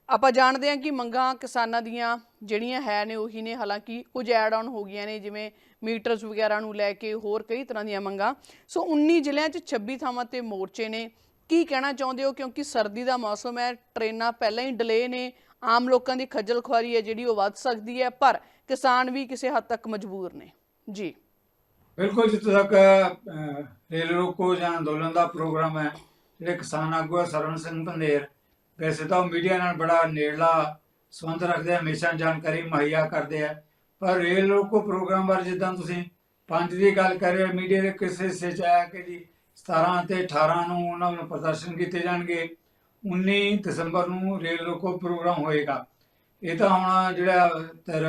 ਆਪਾਂ ਜਾਣਦੇ ਹਾਂ ਕਿ ਮੰਗਾਂ ਕਿਸਾਨਾਂ ਦੀਆਂ ਜਿਹੜੀਆਂ ਹੈ ਨੇ ਉਹੀ ਨੇ, ਹਾਲਾਂਕਿ ਕੁਝ ਐਡ ਆਨ ਹੋ ਗਈਆਂ ਨੇ, ਜਿਵੇਂ ਮੀਟਰਸ ਵਗੈਰਾ ਨੂੰ ਲੈ ਕੇ ਹੋਰ ਕਈ ਤਰ੍ਹਾਂ ਦੀਆਂ ਮੰਗਾਂ। ਸੋ 19 ਜ਼ਿਲ੍ਹਿਆਂ 'ਚ 26 ਥਾਵਾਂ ਤੇ ਮੋਰਚੇ ਨੇ। ਕੀ ਕਹਿਣਾ ਚਾਹੁੰਦੇ ਹੋ? ਕਿਉਂਕਿ ਸਰਦੀ ਦਾ ਮੌਸਮ ਹੈ, ਟ੍ਰੇਨਾਂ ਪਹਿਲਾਂ ਹੀ ਡਿਲੇ ਨੇ, ਆਮ ਲੋਕਾਂ ਦੀ ਖੱਜਲ ਖੁਆਰੀ ਹੈ ਜਿਹੜੀ ਉਹ ਵੱਧ ਸਕਦੀ ਹੈ, ਪਰ ਕਿਸਾਨ ਵੀ ਕਿਸੇ ਹੱਦ ਤੱਕ ਮਜਬੂਰ ਨੇ। ਜੀ। ਬਿਲਕੁਲ ਜਿੱਥੇ ਤੱਕ ਰੇਲ ਰੋਕੋ ਜਾਂ ਅੰਦੋਲਨ ਦਾ ਪ੍ਰੋਗਰਾਮ ਹੈ, ਜਿਹੜੇ ਕਿਸਾਨ ਆਗੂ ਹੈ ਸਰਵਨ ਸਿੰਘ ਪੰਦੇਰ ਵੈਸੇ ਤਾਂ ਉਹ ਮੀਡੀਆ ਨਾਲ ਬੜਾ ਨੇੜਲਾ ਸੰਬੰਧ ਰੱਖਦੇ ਹਮੇਸ਼ਾ ਜਾਣਕਾਰੀ ਮੁਹੱਈਆ ਕਰਦੇ ਆ। ਪਰ ਰੇਲ ਰੋਕੋ ਪ੍ਰੋਗਰਾਮ ਬਾਰੇ ਜਿੱਦਾਂ ਤੁਸੀਂ ਪੰਜ ਦੀ ਗੱਲ ਕਰ ਰਹੇ ਹੋ ਮੀਡੀਆ ਦੇ ਕਿਸੇ ਹਿੱਸੇ ਚ ਆਇਆ ਕਿ ਜੀ 17 ਤੇ 18 ਨੂੰ ਉਹਨਾਂ ਨੂੰ ਪ੍ਰਦਰਸ਼ਨ ਕੀਤੇ ਜਾਣਗੇ 19 ਦਸੰਬਰ ਨੂੰ ਰੇਲ ਰੋਕੋ ਪ੍ਰੋਗਰਾਮ ਹੋਏਗਾ। ਇਹ ਤਾਂ ਹੁਣ ਜਿਹੜਾ ਤੇਰ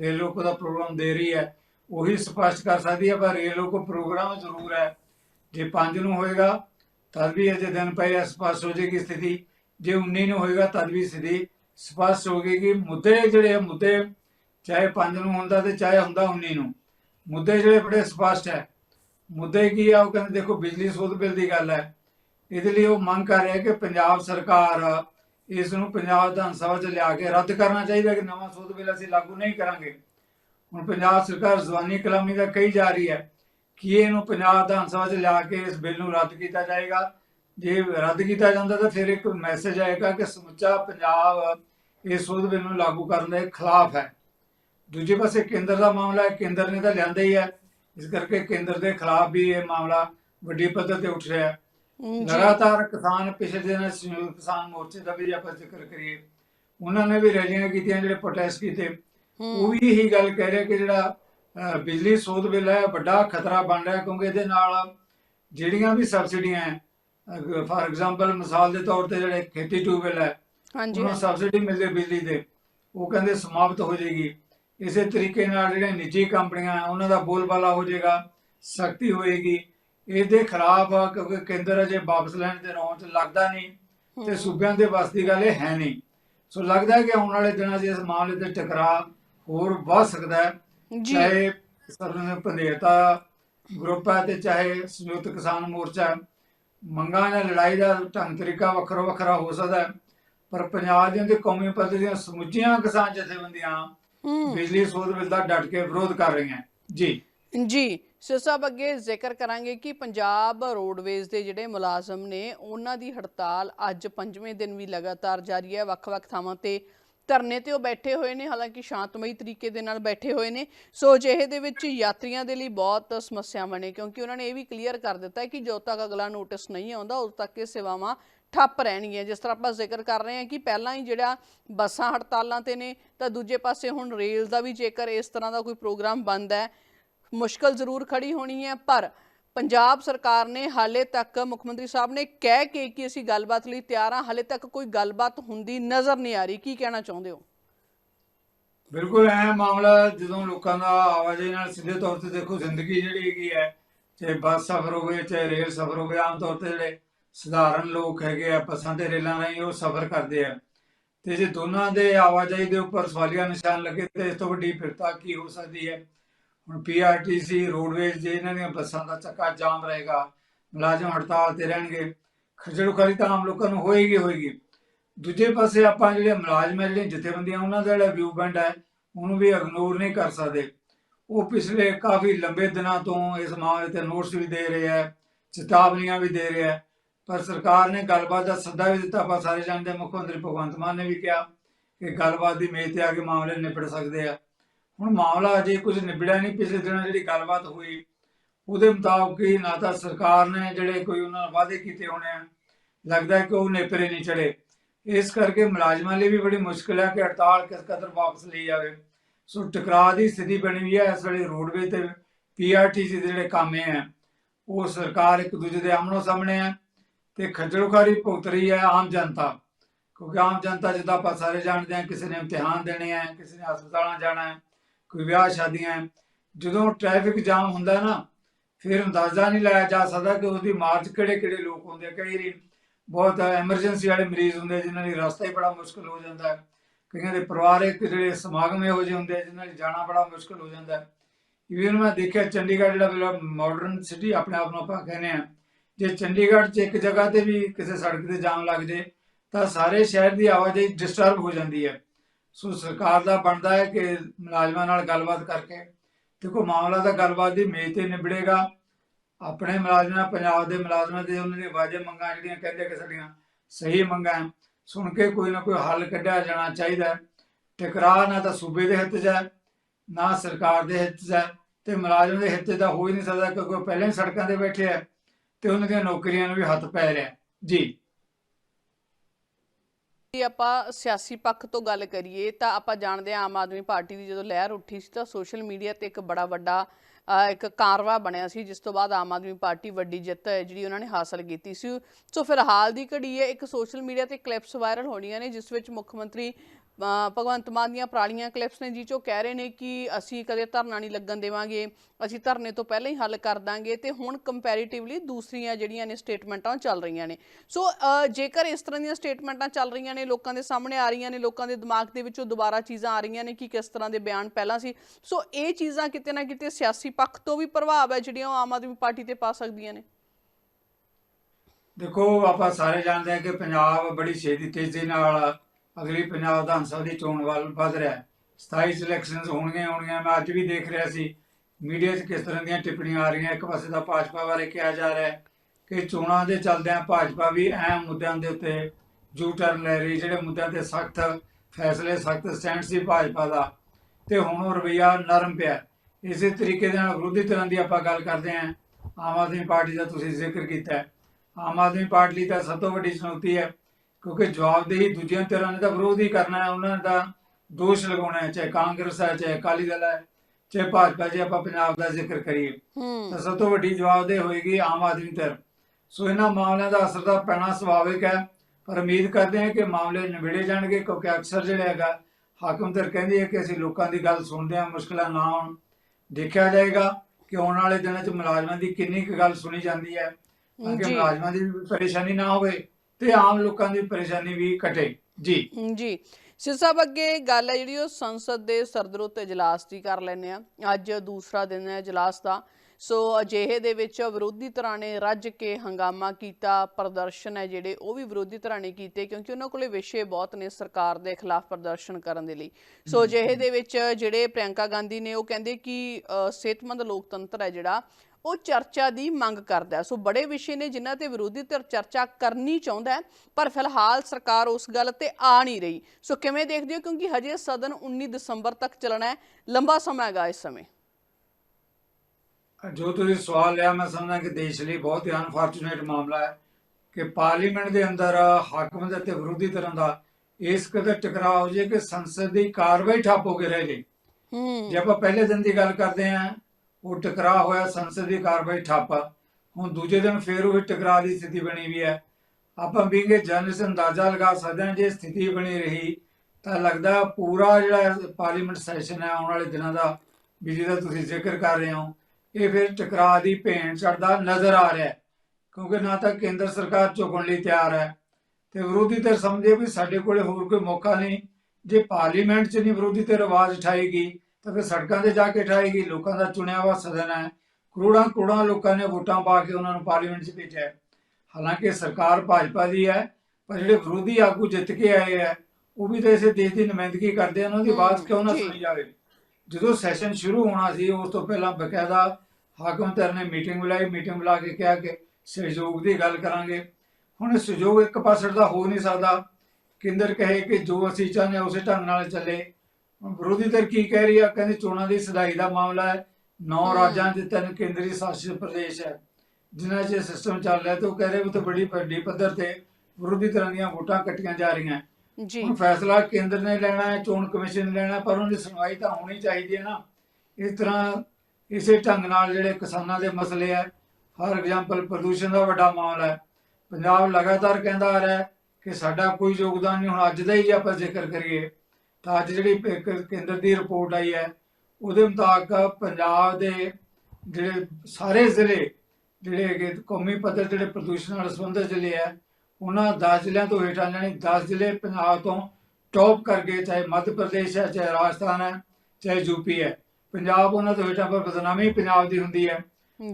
ਰੇਲ ਰੋਕੋ ਦਾ ਪ੍ਰੋਗਰਾਮ ਦੇ ਰਹੀ ਹੈ ਉਹੀ ਸਪਸ਼ਟ ਕਰ ਸਕਦੀ ਹੈ ਪਰ ਰੇਲ ਰੋਕੋ ਪ੍ਰੋਗਰਾਮ ਜ਼ਰੂਰ ਹੈ। ਜੇ 5 ਨੂੰ ਹੋਏਗਾ ਤਦ ਵੀ ਅਜੇ ਦਿਨ ਪਏ ਆ, ਸਪਸ਼ਟ ਹੋ ਜਾਏਗੀ ਸਥਿਤੀ। ਜੇ 19 ਨੂੰ ਹੋਏਗਾ ਤਦ ਵੀ ਸਥਿਤੀ ਸਪਸ਼ਟ ਹੋ ਗਈ ਕਿ ਮੁੱਦੇ ਜਿਹੜੇ ਮੁੱਦੇ ਚਾਹੇ 5 ਨੂੰ ਹੁੰਦਾ ਤੇ ਚਾਹੇ ਹੁੰਦਾ 19 ਨੂੰ। ਮੁੱਦੇ ਜਿਹੜੇ ਬੜੇ ਸਪਸ਼ਟ ਹੈ। ਮੁੱਦੇ ਕੀ ਆ, ਉਹ ਕਹਿੰਦੇ ਦੇਖੋ ਬਿਜਲੀ ਸੋਧ ਬਿੱਲ ਦੀ ਗੱਲ ਹੈ। ਇਹਦੇ ਲਈ ਉਹ ਮੰਗ ਕਰ ਰਿਹਾ ਕਿ ਪੰਜਾਬ ਸਰਕਾਰ ਇਸ ਨੂੰ ਪੰਜਾਬ ਵਿਧਾਨ ਸਭਾ 'ਚ ਲਿਆ ਕੇ ਰੱਦ ਕਰਨਾ ਚਾਹੀਦਾ ਕਿ ਨਵਾਂ ਸੋਧ ਬਿੱਲ ਅਸੀਂ ਲਾਗੂ ਨਹੀਂ ਕਰਾਂਗੇ। ਹੁਣ ਪੰਜਾਬ ਸਰਕਾਰ ਜ਼ਬਾਨੀ ਕਲਾਮੀ ਦਾ ਕਹੀ ਜਾ ਰਹੀ ਹੈ ਕਿ ਇਹਨੂੰ ਪੰਜਾਬ ਵਿਧਾਨ ਸਭਾ 'ਚ ਲਿਆ ਕੇ ਇਸ ਬਿੱਲ ਨੂੰ ਰੱਦ ਕੀਤਾ ਜਾਏਗਾ। ਜੇ ਰੱਦ ਕੀਤਾ ਜਾਂਦਾ ਤਾਂ ਫਿਰ ਇੱਕ ਮੈਸੇਜ ਆਏਗਾ ਕਿ ਸਮੁੱਚਾ ਪੰਜਾਬ ਇਸ ਸੋਧ ਬਿੱਲ ਨੂੰ ਲਾਗੂ ਕਰਨ ਦੇ ਖਿਲਾਫ ਹੈ। ਦੂਜੇ ਪਾਸੇ ਕੇਂਦਰ ਦਾ ਮਾਮਲਾ ਹੈ ਕੇਂਦਰ ਨੇ ਤਾਂ ਲਿਆਂਦਾ ਹੀ ਹੈ। ਇਸ ਕਰਕੇ ਕੇਂਦਰ ਦੇ ਖਿਲਾਫ ਵੀ ਇਹ ਮਾਮਲਾ ਵੱਡੀ ਪੱਧਰ ਤੇ ਉੱਠ ਰਿਹਾ ਹੈ। ਲਗਾਤਾਰ ਕਿਸਾਨ ਪਿਛਲੇ ਦਿਨ ਸੰਯੁਕਤ ਕਿਸਾਨ ਮੋਰਚੇ ਦਾ ਵੀ ਆਪਾਂ ਜ਼ਿਕਰ ਕਰੀਏ ਉਹਨਾਂ ਨੇ ਵੀ ਰੈਲੀਆਂ ਕੀਤੀਆਂ ਜਿਹੜੇ ਪ੍ਰੋਟੈਸਟ ਕੀਤੇ। ਉਹ ਵੀ ਇਹੀ ਗੱਲ ਕਹਿ ਰਹੇ ਕਿ ਜਿਹੜਾ ਬਿਜਲੀ ਸੋਧ ਬਿੱਲ ਹੈ ਵੱਡਾ ਖਤਰਾ ਬਣ ਰਿਹਾ ਕਿਉਂਕਿ ਇਹਦੇ ਨਾਲ ਜਿਹੜੀਆਂ ਵੀ ਸਬਸਿਡੀਆਂ ਹੈ ਫਾਰ ਐਗਜ਼ਾਮਪਲ ਮਿਸਾਲ ਦੇ ਤੌਰ ਤੇ ਜਿਹੜੇ ਖੇਤੀ ਟਿਊਬਵੈਲ ਹੈ ਹਾਂਜੀ। ਉਹਨਾਂ ਸਬਸਿਡੀ ਮਿਲਦੀ ਬਿਜਲੀ ਦੇ ਉਹ ਕਹਿੰਦੇ ਸਮਾਪਤ ਹੋ ਜਾਏਗੀ। ਇਸੇ ਤਰੀਕੇ ਨਾਲ ਜਿਹੜੇ ਨਿੱਜੀ ਕੰਪਨੀਆਂ ਉਹਨਾਂ ਦਾ ਬੋਲਬਾਲਾ ਹੋ ਜਾਏਗਾ ਸਖਤੀ ਹੋਏਗੀ। ਇਹਦੇ ਖਿਲਾਫ ਕਿਉਂਕਿ ਕੇਂਦਰ ਅਜੇ ਵਾਪਸ ਲੈਣ ਦੇ ਰੌਂ ਚ ਲੱਗਦਾ ਨਹੀਂ ਤੇ ਸੂਬਿਆਂ ਦੇ ਵੱਸ ਦੀ ਗੱਲ ਇਹ ਹੈ ਨਹੀਂ। ਸੋ ਲੱਗਦਾ ਹੈ ਕਿ ਆਉਣ ਵਾਲੇ ਦਿਨਾਂ 'ਚ ਇਸ ਮਾਮਲੇ ਤੇ ਟਕਰਾਅ ਹੋਰ ਵੱਧ ਸਕਦਾ ਹੈ। ਚਾਹੇ ਸਰਵਨ ਪੰਦੇਤਾ ਗਰੁੱਪ ਹੈ ਤੇ ਚਾਹੇ ਸੰਯੁਕਤ ਕਿਸਾਨ ਮੋਰਚਾ ਹੈ। ਮੰਗਾਂ ਨਾਲ ਲੜਾਈ ਦਾ ਢੰਗ ਤਰੀਕਾ ਵੱਖਰਾ ਵੱਖਰਾ ਹੋ ਸਕਦਾ ਹੈ। ਪਰ ਪੰਜਾਬ ਦੀਆਂ ਤੇ ਕੌਮੀ ਪੱਧਰ ਦੀਆਂ ਸਮੁੱਚੀਆਂ ਕਿਸਾਨ ਜਥੇਬੰਦੀਆਂ ਬਿਜਲੀ ਸੋਧ ਬਿੱਲ ਦਾ ਡਟ ਕੇ ਵਿਰੋਧ ਕਰ ਰਹੀਆਂ। ਜੀ। ਜੀ ਸੋ ਸਾਹਿਬ ਅੱਗੇ ਜ਼ਿਕਰ ਕਰਾਂਗੇ ਕਿ ਪੰਜਾਬ ਰੋਡਵੇਜ਼ ਦੇ ਜਿਹੜੇ ਮੁਲਾਜ਼ਮ ਨੇ ਉਹਨਾਂ ਦੀ ਹੜਤਾਲ ਅੱਜ ਪੰਜਵੇਂ ਦਿਨ ਵੀ ਲਗਾਤਾਰ ਜਾਰੀ ਹੈ। ਵੱਖ-ਵੱਖ ਥਾਵਾਂ ਤੇ ਧਰਨੇ ਤੇ ਉਹ ਬੈਠੇ ਹੋਏ ਨੇ, ਹਾਲਾਂਕਿ ਸ਼ਾਂਤਮਈ ਤਰੀਕੇ ਦੇ ਨਾਲ ਬੈਠੇ ਹੋਏ ਨੇ। ਸੋ ਅਜਿਹੇ ਦੇ ਵਿੱਚ ਯਾਤਰੀਆਂ ਦੇ ਲਈ ਬਹੁਤ ਸਮੱਸਿਆਵਾਂ ਨੇ, ਕਿਉਂਕਿ ਉਹਨਾਂ ਨੇ ਇਹ ਵੀ ਕਲੀਅਰ ਕਰ ਦਿੱਤਾ ਹੈ ਕਿ ਜਦੋਂ ਤੱਕ ਅਗਲਾ ਨੋਟਿਸ ਨਹੀਂ ਆਉਂਦਾ, ਉਦੋਂ ਤੱਕ ਇਹ ਸੇਵਾਵਾਂ ਠੱਪ ਰਹਿਣਗੀਆਂ। ਜਿਸ ਤਰ੍ਹਾਂ ਆਪਾਂ ਜ਼ਿਕਰ ਕਰ ਰਹੇ ਹਾਂ ਕਿ ਪਹਿਲਾਂ ਹੀ ਜਿਹੜਾ ਬੱਸਾਂ ਹੜਤਾਲਾਂ ਤੇ ਨੇ, ਤਾਂ ਦੂਜੇ ਪਾਸੇ ਹੁਣ ਰੇਲ ਦਾ ਵੀ ਜੇਕਰ ਇਸ ਤਰ੍ਹਾਂ ਦਾ ਕੋਈ ਪ੍ਰੋਗਰਾਮ ਬੰਦ ਹੈ, ਮੁਸ਼ਕਲ ਜ਼ਰੂਰ ਖੜੀ ਹੋਣੀ ਹੈ, ਪਰ ਪੰਜਾਬ ਸਰਕਾਰ ਨੇ ਹਾਲੇ ਤੱਕ ਮੁੱਖ ਮੰਤਰੀ ਸਾਹਿਬ ਨੇ ਕਹਿ ਕੇ ਕਿ ਅਸੀਂ ਗੱਲਬਾਤ ਲਈ ਤਿਆਰ ਹਾਂ। ਹਾਲੇ ਤੱਕ ਕੋਈ ਗੱਲਬਾਤ ਹੁੰਦੀ ਨਜ਼ਰ ਨਹੀਂ ਆ ਰਹੀ। ਕੀ ਕਹਿਣਾ ਚਾਹੁੰਦੇ ਹੋ? ਬਿਲਕੁਲ ਇਹ ਮਾਮਲਾ ਜਦੋਂ ਲੋਕਾਂ ਦਾ ਆਵਾਜਾਈ ਨਾਲ ਸਿੱਧੇ ਤੌਰ ਤੇ ਦੇਖੋ, ਜ਼ਿੰਦਗੀ ਜਿਹੜੀ ਹੈਗੀ ਹੈ, ਚਾਹੇ ਬੱਸ ਸਫ਼ਰ ਹੋਵੇ, ਚਾਹੇ ਰੇਲ ਸਫ਼ਰ ਹੋਵੇ, ਆਮ ਤੌਰ ਤੇ ਜਿਹੜੇ ਸਧਾਰਨ ਲੋਕ ਹੈਗੇ ਆ, ਬੱਸਾਂ ਤੇ ਰੇਲਾਂ ਰਾਹੀਂ ਉਹ ਸਫ਼ਰ ਕਰਦੇ ਆ। ਤੇ ਜੇ ਦੋਨਾਂ ਦੇ ਆਵਾਜਾਈ ਦੇ ਉੱਪਰ ਸਵਾਲੀਆ ਨਿਸ਼ਾਨ ਲੱਗੇ, ਤੇ ਇਸ ਤੋਂ ਵੱਡੀ ਫਿਰਤਾ ਕੀ ਹੋ ਸਕਦੀ ਹੈ? ਹੁਣ ਪੀਆਰਟੀਸੀ ਰੋਡਵੇਜ਼ ਜੇ ਇਹਨਾਂ ਦੀਆਂ ਬੱਸਾਂ ਦਾ ਚੱਕਾ ਜਾਮ ਰਹੇਗਾ, ਮੁਲਾਜ਼ਮ ਹੜਤਾਲ ਤੇ ਰਹਿਣਗੇ, ਖੱਜਲ ਖੁਆਰੀ ਤਾਂ ਆਮ ਲੋਕਾਂ ਨੂੰ ਹੋਏਗੀ ਹੋਏਗੀ। ਦੂਜੇ ਪਾਸੇ ਆਪਾਂ ਜਿਹੜੇ ਮੁਲਾਜ਼ਮ ਹੈ ਜਿਹੜੀਆਂ ਜਥੇਬੰਦੀਆਂ, ਉਹਨਾਂ ਦਾ ਜਿਹੜਾ ਵਿਊ ਪੁਆਇੰਟ ਹੈ, ਉਹਨੂੰ ਵੀ ਇਗਨੋਰ ਨਹੀਂ ਕਰ ਸਕਦੇ। ਉਹ ਪਿਛਲੇ ਕਾਫੀ ਲੰਬੇ ਦਿਨਾਂ ਤੋਂ ਇਸ ਮਾਮਲੇ ਤੇ ਨੋਟਿਸ ਵੀ ਦੇ ਰਹੇ ਹੈ, ਚੇਤਾਵਨੀਆਂ ਵੀ ਦੇ ਰਿਹਾ ਹੈ। ਪਰ ਸਰਕਾਰ ਨੇ ਗੱਲਬਾਤ ਦਾ ਸੱਦਾ ਵੀ ਦਿੱਤਾ, ਆਪਾਂ ਸਾਰੇ ਜਾਣਦੇ ਮੁੱਖ ਮੰਤਰੀ ਭਗਵੰਤ ਮਾਨ ਨੇ ਵੀ ਕਿਹਾ ਕਿ ਗੱਲਬਾਤ ਦੀ ਮੇਜ਼ ਤੇ ਆ ਕੇ ਮਾਮਲੇ ਨਿਬੜ ਸਕਦੇ ਆ। ਹੁਣ ਮਾਮਲਾ ਅਜੇ ਕੁਝ ਨਿਬੜਿਆ ਨਹੀਂ, ਪਿਛਲੇ ਦਿਨਾਂ ਜਿਹੜੀ ਗੱਲਬਾਤ ਹੋਈ, ਉਹਦੇ ਮੁਤਾਬਕ ਹੀ ਨਾ ਤਾਂ ਸਰਕਾਰ ਨੇ ਜਿਹੜੇ ਕੋਈ ਉਹਨਾਂ ਨਾਲ ਵਾਅਦੇ ਕੀਤੇ ਹੋਣੇ ਆ, ਲੱਗਦਾ ਕਿ ਉਹ ਨੇਪਰੇ ਨਹੀਂ ਚੜੇ ਇਸ ਕਰਕੇ ਮੁਲਾਜ਼ਮਾਂ ਲਈ ਵੀ ਬੜੀ ਮੁਸ਼ਕਲ ਹੈ ਕਿ ਹੜਤਾਲ ਕਿਸ ਕਦਰ ਵਾਪਸ ਲਈ ਜਾਵੇ। ਸੋ ਟਕਰਾਅ ਦੀ ਸਥਿਤੀ ਬਣੀ ਹੋਈ ਹੈ ਇਸ ਵੇਲੇ ਰੋਡਵੇ ਤੇ ਪੀਆਰਟੀਸੀ ਦੇ ਜਿਹੜੇ ਕਾਮੇ ਆ, ਉਹ ਸਰਕਾਰ ਇੱਕ ਦੂਜੇ ਦੇ ਆਮਣੋ ਸਾਹਮਣੇ ਹੈ ਤੇ ਖੱਜਲਖਾਰੀ ਭੁਗਤ ਰਹੀ ਹੈ ਆਮ ਜਨਤਾ। ਕਿਉਂਕਿ ਆਮ ਜਨਤਾ ਜਿੱਦਾਂ ਆਪਾਂ ਸਾਰੇ ਜਾਣਦੇ ਹਾਂ ਕਿਸੇ ਨੇ ਇਮਤਿਹਾਨ ਦੇਣੇ ਆ, ਕਿਸੇ ਨੇ ਹਸਪਤਾਲਾਂ ਜਾਣਾ ਹੈ ਕੋਈ ਵਿਆਹ ਸ਼ਾਦੀਆਂ ਹੈ ਜਦੋਂ ਟ੍ਰੈਫਿਕ ਜਾਮ ਹੁੰਦਾ ਨਾ ਫਿਰ ਅੰਦਾਜ਼ਾ ਨਹੀਂ ਲਾਇਆ ਜਾ ਸਕਦਾ ਕਿ ਉਹਦੀ ਮਾਰਚ ਕਿਹੜੇ ਕਿਹੜੇ ਲੋਕ ਹੁੰਦੇ ਕਈ ਵਾਰੀ ਬਹੁਤ ਐਮਰਜੈਂਸੀ ਵਾਲੇ ਮਰੀਜ਼ ਹੁੰਦੇ ਆ, ਜਿਨ੍ਹਾਂ ਲਈ ਰਸਤਾ ਹੀ ਬੜਾ ਮੁਸ਼ਕਲ ਹੋ ਜਾਂਦਾ ਹੈ ਕਈਆਂ ਦੇ ਪਰਿਵਾਰਕ ਜਿਹੜੇ ਸਮਾਗਮ ਇਹੋ ਜਿਹੇ ਹੁੰਦੇ ਆ, ਜਿਨ੍ਹਾਂ ਲਈ ਜਾਣਾ ਬੜਾ ਮੁਸ਼ਕਲ ਹੋ ਜਾਂਦਾ ਹੈ ਇਵਨ ਮੈਂ ਦੇਖਿਆ ਚੰਡੀਗੜ੍ਹ ਜਿਹੜਾ ਮਾਡਰਨ ਸਿਟੀ ਆਪਣੇ ਆਪ ਨੂੰ ਆਪਾਂ ਕਹਿੰਦੇ ਆ ਜੇ ਚੰਡੀਗੜ੍ਹ 'ਚ ਇੱਕ ਜਗ੍ਹਾ ਤੇ ਵੀ ਕਿਸੇ ਸੜਕ ਤੇ ਜਾਮ ਲੱਗ ਜੇ ਤਾਂ ਸਾਰੇ ਸ਼ਹਿਰ ਦੀ ਆਵਾਜਾਈ ਡਿਸਟਰਬ ਹੋ ਜਾਂਦੀ ਹੈ ਸੋ ਸਰਕਾਰ ਦਾ ਬਣਦਾ ਹੈ ਕਿ ਮੁਲਾਜ਼ਮਾਂ ਨਾਲ ਗੱਲਬਾਤ ਕਰਕੇ। ਦੇਖੋ, ਮਾਮਲਾ ਤਾਂ ਗੱਲਬਾਤ ਦੀ ਮੇਜ਼ ਤੇ ਨਿਬੜੇਗਾ। ਆਪਣੇ ਮੁਲਾਜ਼ਮਾਂ, ਪੰਜਾਬ ਦੇ ਮੁਲਾਜ਼ਮਾਂ ਦੇ ਉਹਨਾਂ ਦੀਆਂ ਵਾਜਬ ਮੰਗਾਂ ਜਿਹੜੀਆਂ ਕਹਿੰਦੇ ਕਿ ਸਾਡੀਆਂ ਸਹੀ ਮੰਗਾਂ ਸੁਣ ਕੇ ਕੋਈ ਨਾ ਕੋਈ ਹੱਲ ਕੱਢਿਆ ਜਾਣਾ ਚਾਹੀਦਾ ਟਕਰਾਅ ਨਾ ਤਾਂ ਸੂਬੇ ਦੇ ਹਿੱਤ 'ਚ ਹੈ, ਨਾ ਸਰਕਾਰ ਦੇ ਹਿੱਤ 'ਚ ਹੈ ਤੇ ਮੁਲਾਜ਼ਮ ਦੇ ਹਿੱਤ 'ਚ ਤਾਂ ਹੋ ਹੀ ਨਹੀਂ ਸਕਦਾ ਕਿਉਂਕਿ ਉਹ ਪਹਿਲਾਂ ਹੀ ਸੜਕਾਂ ਤੇ ਬੈਠੇ ਆ ਤੇ ਉਹਨਾਂ ਦੀਆਂ ਨੌਕਰੀਆਂ ਨੂੰ ਵੀ ਹੱਥ ਪੈ ਰਿਹਾ ਜੀ। ਜੇ ਆਪਾਂ ਸਿਆਸੀ ਪੱਖ ਤੋਂ ਗੱਲ ਕਰੀਏ, ਤਾਂ ਆਪਾਂ ਜਾਣਦੇ ਹਾਂ ਆਮ ਆਦਮੀ ਪਾਰਟੀ ਦੀ ਜਦੋਂ ਲਹਿਰ ਉੱਠੀ ਸੀ ਤਾਂ ਸੋਸ਼ਲ ਮੀਡੀਆ ਤੇ ਇੱਕ ਬੜਾ ਵੱਡਾ ਇੱਕ ਕਾਰਵਾ ਬਣਿਆ ਸੀ, ਜਿਸ ਤੋਂ ਬਾਅਦ ਆਮ ਆਦਮੀ ਪਾਰਟੀ ਵੱਡੀ ਜਿੱਤ ਹੈ ਜਿਹੜੀ ਉਹਨਾਂ ਨੇ ਹਾਸਲ ਕੀਤੀ ਸੀ। ਸੋ ਫਿਲਹਾਲ ਦੀ ਘੜੀ ਹੈ, ਇੱਕ ਸੋਸ਼ਲ ਮੀਡੀਆ ਤੇ ਕਲਿੱਪਸ ਵਾਇਰਲ ਹੋਣੀਆਂ ਨੇ, ਜਿਸ ਵਿੱਚ ਮੁੱਖ ਮੰਤਰੀ ਭਗਵੰਤ ਮਾਨ ਦੀਆਂ ਪੁਰਾਣੀਆਂ ਕਲਿੱਪਸ ਨੇ ਜੀ ਚੋ ਕਹਿ ਰਹੇ ਨੇ ਕਿ ਅਸੀਂ ਕਦੇ ਧਰਨਾ ਨਹੀਂ ਲੱਗਣ ਦੇਵਾਂਗੇ, ਅਸੀਂ ਧਰਨੇ ਤੋਂ ਪਹਿਲਾਂ ਹੀ ਹੱਲ ਕਰ ਦਾਂਗੇ ਤੇ ਹੁਣ ਕੰਪੈਰੀਟਿਵਲੀ ਦੂਸਰੀਆਂ ਜਿਹੜੀਆਂ ਨੇ ਸਟੇਟਮੈਂਟਾਂ ਉਹ ਚੱਲ ਰਹੀਆਂ ਨੇ। ਸੋ ਜੇਕਰ ਇਸ ਤਰ੍ਹਾਂ ਦੀਆਂ ਸਟੇਟਮੈਂਟਾਂ ਚੱਲ ਰਹੀਆਂ ਨੇ, ਲੋਕਾਂ ਦੇ ਸਾਹਮਣੇ ਆ ਰਹੀਆਂ ਨੇ, ਲੋਕਾਂ ਦੇ ਦਿਮਾਗ ਦੇ ਵਿੱਚੋਂ ਦੁਬਾਰਾ ਚੀਜ਼ਾਂ ਆ ਰਹੀਆਂ ਨੇ ਕਿ ਕਿਸ ਤਰ੍ਹਾਂ ਦੇ ਬਿਆਨ ਪਹਿਲਾਂ ਸੀ। ਸੋ ਇਹ ਚੀਜ਼ਾਂ ਕਿਤੇ ਨਾ ਕਿਤੇ ਸਿਆਸੀ ਪੱਖ ਤੋਂ ਵੀ ਪ੍ਰਭਾਵ ਹੈ ਜਿਹੜੀਆਂ ਉਹ ਆਮ ਆਦਮੀ ਪਾਰਟੀ ਤੇ ਪਾ ਸਕਦੀਆਂ ਨੇ। ਦੇਖੋ, ਆਪਾਂ ਸਾਰੇ ਜਾਣਦੇ ਹਾਂ ਕਿ ਪੰਜਾਬ ਬੜੀ ਛੇਤੀ ਤੇਜ਼ੀ ਨਾਲ ਅਗਲੀ ਪੰਜਾਬ ਵਿਧਾਨ ਸਭਾ ਦੀ ਚੋਣ ਵੱਲ ਵੱਧ ਰਿਹਾ ਹੈ। 27 ਇਲੈਕਸ਼ਨਸ ਹੋਣਗੀਆਂ ਹੋਣਗੀਆਂ, ਮੈਂ ਅੱਜ ਵੀ ਦੇਖ ਰਿਹਾ ਸੀ। ਮੀਡੀਆ 'ਚ ਕਿਸ ਤਰ੍ਹਾਂ ਦੀਆਂ ਟਿੱਪਣੀਆਂ ਆ ਰਹੀਆਂ, ਇੱਕ ਪਾਸੇ ਤਾਂ ਭਾਜਪਾ ਬਾਰੇ ਕਿਹਾ ਜਾ ਰਿਹਾ ਹੈ ਕਿ ਚੋਣਾਂ ਦੇ ਚੱਲਦਿਆਂ ਭਾਜਪਾ ਵੀ ਅਹਿਮ ਮੁੱਦਿਆਂ ਦੇ ਉੱਤੇ ਜੂ ਟਰਨ ਲੈ ਰਹੀ, ਜਿਹੜੇ ਮੁੱਦਿਆਂ ਤੇ ਸਖਤ ਫੈਸਲੇ, ਸਖਤ ਸਟੈਂਡ ਸੀ ਭਾਜਪਾ ਦਾ। ਤੇ ਹੁਣ ਉਹ ਰਵਈਆ ਨਰਮ ਪਿਆ ਇਸੇ ਤਰੀਕੇ ਦੇ ਨਾਲ ਵਿਰੋਧੀ ਧਿਰਾਂ ਦੀ ਆਪਾਂ ਗੱਲ ਕਰਦੇ ਹਾਂ। ਆਮ ਆਦਮੀ ਪਾਰਟੀ ਦਾ ਤੁਸੀਂ ਜ਼ਿਕਰ ਕੀਤਾ ਆਮ ਆਦਮੀ ਪਾਰਟੀ ਲਈ ਤਾਂ ਸਭ ਤੋਂ ਵੱਡੀ ਚੁਣੌਤੀ ਹੈ ਕਿਉਂਕਿ ਜਵਾਬਦੇਹੀ ਦੂਜੀਆਂ ਧਿਰਾਂ ਨੇ ਤਾਂ ਵਿਰੋਧ ਹੀ ਕਰਨਾ ਹੈ ਉਹਨਾਂ ਤਾਂ ਦੋਸ਼ ਲਗਾਉਣਾ ਹੈ ਚਾਹੇ ਕਾਂਗਰਸ ਹੈ ਚਾਹੇ ਅਕਾਲੀ ਦਲ ਹੈ ਚਾਹੇ ਭਾਜਪਾ ਜੇ ਆਪਾਂ ਪੰਜਾਬ ਦਾ ਜ਼ਿਕਰ ਕਰੀਏ ਤਾਂ ਸਭ ਤੋਂ ਵੱਡੀ ਜਵਾਬਦੇਹ ਹੋਏਗੀ ਆਮ ਆਦਮੀ ਧਿਰ। ਸੋ ਇਹਨਾਂ ਮਾਮਲਿਆਂ ਦਾ ਅਸਰ ਤਾਂ ਪੈਣਾ ਸੁਭਾਵਿਕ ਹੈ ਪਰ ਉਮੀਦ ਕਰਦੇ ਹਾਂ ਕਿ ਮਾਮਲੇ ਨਿਬੇੜੇ ਜਾਣਗੇ ਕਿਉਂਕਿ ਅਕਸਰ ਜਿਹੜਾ ਹੈਗਾ ਹਾਕਮ ਧਿਰ ਕਹਿੰਦੀ ਹੈ ਕਿ ਅਸੀਂ ਲੋਕਾਂ ਦੀ ਗੱਲ ਸੁਣਦੇ ਹਾਂ ਮੁਸ਼ਕਲਾਂ ਨਾ ਆਉਣ। ਦੇਖਿਆ ਜਾਏਗਾ ਕਿ ਆਉਣ ਵਾਲੇ ਦਿਨਾਂ 'ਚ ਮੁਲਾਜ਼ਮਾਂ ਦੀ ਕਿੰਨੀ ਕੁ ਗੱਲ ਸੁਣੀ ਜਾਂਦੀ ਹੈ ਕਿ। ਮੁਲਾਜ਼ਮਾਂ ਦੀ ਪਰੇਸ਼ਾਨੀ ਨਾ ਹੋਵੇ। ਤੇ ਆਮ ਲੋਕਾਂ ਦੀ ਪਰੇਸ਼ਾਨੀ ਵੀ ਘਟੇ ਜੀ। ਜੀ। ਸਿਰ ਸਾਹਿਬ ਅੱਗੇ ਗੱਲ ਹੈ ਜਿਹੜੀ ਉਹ ਸੰਸਦ ਦੇ ਸਰਦਰੁੱਤ ਇਜਲਾਸ ਦੀ ਕਰ ਲੈਂਦੇ ਆ ਅੱਜ ਦੂਸਰਾ ਦਿਨ ਹੈ ਇਜਲਾਸ ਦਾ। ਸੋ ਅਜਿਹੇ ਦੇ ਵਿੱਚ ਵਿਰੋਧੀ ਧਿਰਾਂ ਨੇ ਰੱਜ ਕੇ ਹੰਗਾਮਾ ਕੀਤਾ ਪ੍ਰਦਰਸ਼ਨ ਹੈ ਜਿਹੜੇ ਉਹ ਵੀ ਵਿਰੋਧੀ ਧਿਰਾਂ ਨੇ ਕੀਤੇ ਕਿਉਂਕਿ ਉਹਨਾਂ ਕੋਲੇ ਵਿਸ਼ੇ ਬਹੁਤ ਨੇ ਸਰਕਾਰ ਦੇ ਖਿਲਾਫ ਪ੍ਰਦਰਸ਼ਨ ਕਰਨ ਦੇ ਲਈ। ਸੋ ਅਜਿਹੇ ਦੇ ਵਿੱਚ ਜਿਹੜੇ ਪ੍ਰਿਯੰਕਾ ਗਾਂਧੀ ਨੇ ਉਹ ਕਹਿੰਦੇ ਕਿ ਸਿਹਤਮੰਦ ਲੋਕਤੰਤਰ ਹੈ ਜਿਹੜਾ ਉਹ ਚਰਚਾ ਦੀ ਮੰਗ ਕਰਦਾ। ਸੋ ਬੜੇ ਵਿਸ਼ੇ ਨੇ ਜਿਨ੍ਹਾਂ ਤੇ ਵਿਰੋਧੀ ਧਿਰ ਚਰਚਾ ਕਰਨੀ ਚਾਹੁੰਦਾ ਪਰ ਫਿਲਹਾਲ ਸਰਕਾਰ ਉਸ ਗੱਲ ਤੇ ਆ ਨਹੀਂ ਰਹੀ। ਸੋ ਕਿਵੇਂ ਦੇਖਦੇ ਹੋ? ਕਿਉਂਕਿ ਹਜੇ ਸਦਨ 19 ਦਸੰਬਰ ਤੱਕ ਚੱਲਣਾ ਹੈ। ਲੰਬਾ ਸਮਾਂ ਹੈਗਾ ਇਸ ਸਮੇਂ। ਜੋ ਤੁਸੀਂ ਸਵਾਲ ਲਿਆ ਮੈਂ ਸਮਝਦਾ ਕਿ ਦੇਸ਼ ਲਈ ਬਹੁਤ ਹੀ ਅਨਫੋਰਚੂਨੇਟ ਮਾਮਲਾ ਹੈ ਕਿ ਪਾਰਲੀਮੈਂਟ ਦੇ ਅੰਦਰ ਹਾਕਮ ਦੇ ਤੇ ਵਿਰੋਧੀ ਤਰ੍ਹਾਂ ਦਾ ਇਸ ਕਦਰ ਟਕਰਾਅ ਹੋ ਜੇ ਕਿ ਸੰਸਦ ਦੀ ਕਾਰਵਾਈ ਠੱਪ ਹੋ ਕੇ ਰਹਿ ਜੇ ਹੂੰ। ਜੇ ਆਪਾਂ ਪਹਿਲੇ ਦਿਨ ਦੀ ਗੱਲ ਕਰਦੇ ਹਾਂ ਉਹ ਟਕਰਾਅ ਹੋਇਆ ਸੰਸਦ ਦੀ ਕਾਰਵਾਈ ਠੱਪ। ਹੁਣ ਦੂਜੇ ਦਿਨ ਫੇਰ ਉਹ ਟਕਰਾਅ ਦੀ ਸਥਿਤੀ ਬਣੀ ਵੀ ਹੈ। ਆਪਾਂ ਵਿੰਗੇ ਜਨਰਸ ਅੰਦਾਜ਼ਾ ਲਗਾ ਸਕਦੇ ਹਾਂ, ਜੇ ਸਥਿਤੀ ਬਣੀ ਰਹੀ, ਤਾਂ ਲੱਗਦਾ ਪੂਰਾ ਜਿਹੜਾ ਪਾਰਲੀਮੈਂਟ ਸੈਸ਼ਨ ਹੈ, ਆਉਣ ਵਾਲੇ ਦਿਨਾਂ ਦਾ ਵੀ ਜਿਹਦਾ ਤੁਸੀਂ ਜ਼ਿਕਰ ਕਰ ਰਹੇ ਹੋ, ਇਹ ਫਿਰ ਟਕਰਾਅ ਦੀ ਭੇਣ ਚੜਦਾ ਨਜ਼ਰ ਆ ਰਿਹਾ ਹੈ। ਕਿਉਂਕਿ ਨਾ ਤਾਂ ਕੇਂਦਰ ਸਰਕਾਰ ਝੁਕਣ ਲਈ ਤਿਆਰ ਹੈ। ਤੇ ਵਿਰੋਧੀ ਧਿਰ ਸਮਝੇ ਵੀ ਸਾਡੇ ਕੋਲੇ ਹੋਰ ਕੋਈ ਮੌਕਾ ਨਹੀਂ। ਜੇ ਪਾਰਲੀਮੈਂਟ 'ਚ ਨਹੀਂ ਵਿਰੋਧੀ ਧਿਰ ਆਵਾਜ਼ ਉਠਾਏਗੀ ਤਾਂ ਫਿਰ ਸੜਕਾਂ ਤੇ ਜਾ ਕੇ ਉਠਾਏਗੀ ਲੋਕਾਂ ਦਾ ਚੁਣਿਆ ਹੋਇਆ ਸਦਨ ਹੈ। ਕਰੋੜਾਂ ਕਰੋੜਾਂ ਲੋਕਾਂ ਨੇ ਵੋਟਾਂ ਪਾ ਕੇ ਉਹਨਾਂ ਨੂੰ ਪਾਰਲੀਮੈਂਟ 'ਚ ਭੇਜਿਆ ਹੈ। ਹਾਲਾਂਕਿ ਸਰਕਾਰ ਭਾਜਪਾ ਦੀ ਹੈ ਪਰ ਜਿਹੜੇ ਵਿਰੋਧੀ ਆਗੂ ਜਿੱਤ ਕੇ ਆਏ ਹੈ ਉਹ ਵੀ ਤਾਂ ਇਸੇ ਦੇਸ਼ ਦੀ ਨੁਮਾਇੰਦਗੀ ਕਰਦੇ ਹਨ ਉਹਦੀ ਆਵਾਜ਼ ਕਿਉਂ ਨਾ। ਸੁਣੀ ਜਾਵੇ? ਜਦੋਂ ਸੈਸ਼ਨ ਸ਼ੁਰੂ ਹੋਣਾ ਸੀ ਉਸ ਤੋਂ ਪਹਿਲਾਂ ਬਕਾਇਦਾ ਹਾਕਮ ਧਿਰ ਨੇ ਮੀਟਿੰਗ ਬੁਲਾਈ ਮੀਟਿੰਗ ਬੁਲਾ ਕੇ ਕਿਹਾ ਕਿ ਸਹਿਯੋਗ ਦੀ ਗੱਲ ਕਰਾਂਗੇ। ਹੁਣ ਸਹਿਯੋਗ ਇੱਕ ਪਾਸੇ ਦਾ ਹੋ ਨਹੀਂ ਸਕਦਾ। ਕੇਂਦਰ ਕਹੇ ਕਿ ਜੋ ਅਸੀਂ ਚਾਹੁੰਦੇ ਉਸੇ ਢੰਗ ਨਾਲ ਚੱਲੇ। ਵਿਰੋਧੀ ਧਿਰ ਕੀ ਕਹਿ ਰਹੀ ਆ? ਕਹਿੰਦੇ ਚੋਣਾਂ ਦੀ ਸਦਾਈ ਦਾ ਮਾਮਲਾ ਹੈ। ਨੌ। ਰਾਜਾਂ ਦੇ ਤਿੰਨ ਕੇਂਦਰੀ ਸ਼ਾਸਿਤ ਪ੍ਰਦੇਸ਼ ਹੈ। ਜਿਨ੍ਹਾਂ 'ਚ ਸਿਸਟਮ ਚੱਲ ਰਿਹਾ ਤੇ ਉਹ ਕਹਿ ਰਹੇ ਉਹ ਤਾਂ ਬੜੀ ਵੱਡੀ ਪੱਧਰ ਤੇ ਵਿਰੋਧੀ ਤਰ੍ਹਾਂ ਦੀਆਂ ਵੋਟਾਂ ਕੱਟੀਆਂ ਜਾ ਰਹੀਆਂ। ਜੀ। ਹੁਣ ਫੈਸਲਾ ਕੇਂਦਰ ਨੇ ਲੈਣਾ ਹੈ ਚੋਣ ਕਮਿਸ਼ਨ ਨੇ ਲੈਣਾ ਪਰ ਉਹਦੀ ਸੁਣਵਾਈ ਤਾਂ ਹੋਣੀ ਚਾਹੀਦੀ ਹੈ ਨਾ। ਇਸ ਤਰ੍ਹਾਂ ਇਸੇ ਢੰਗ ਨਾਲ ਜਿਹੜੇ ਕਿਸਾਨਾਂ ਦੇ ਮਸਲੇ ਹੈ ਫਾਰ ਐਗਜ਼ਾਮਪਲ ਪ੍ਰਦੂਸ਼ਣ ਦਾ ਵੱਡਾ ਮਾਮਲਾ ਹੈ। ਪੰਜਾਬ ਲਗਾਤਾਰ ਕਹਿੰਦਾ ਆ ਰਿਹਾ ਕਿ ਸਾਡਾ ਕੋਈ ਯੋਗਦਾਨ ਨਹੀਂ ਹੁਣ ਅੱਜ ਦਾ ਹੀ ਜੇ ਆਪਾਂ ਜ਼ਿਕਰ ਕਰੀਏ। ਤਾਂ ਅੱਜ ਜਿਹੜੀ ਕੇਂਦਰ ਦੀ ਰਿਪੋਰਟ ਆਈ ਹੈ ਉਹਦੇ ਮੁਤਾਬਕ ਪੰਜਾਬ ਦੇ ਜਿਹੜੇ ਸਾਰੇ ਜ਼ਿਲ੍ਹੇ ਜਿਹੜੇ ਕੌਮੀ ਪੱਧਰ ਜਿਹੜੇ ਪ੍ਰਦੂਸ਼ਣ ਨਾਲ ਸੰਬੰਧਿਤ ਜ਼ਿਲ੍ਹੇ ਹੈ ਉਹਨਾਂ 10 ਜ਼ਿਲ੍ਹਿਆਂ ਤੋਂ ਹੇਠਾਂ ਜਾਣੀ 10 ਜ਼ਿਲ੍ਹੇ ਪੰਜਾਬ ਤੋਂ ਟੌਪ ਕਰ ਗਏ ਚਾਹੇ ਮੱਧ ਪ੍ਰਦੇਸ਼ ਹੈ ਚਾਹੇ ਰਾਜਸਥਾਨ ਹੈ ਚਾਹੇ ਯੂਪੀ ਹੈ। ਪੰਜਾਬ ਉਹਨਾਂ ਤੋਂ ਹੇਠਾਂ ਪਰ ਬਦਨਾਮੀ ਪੰਜਾਬ ਦੀ ਹੁੰਦੀ ਹੈ।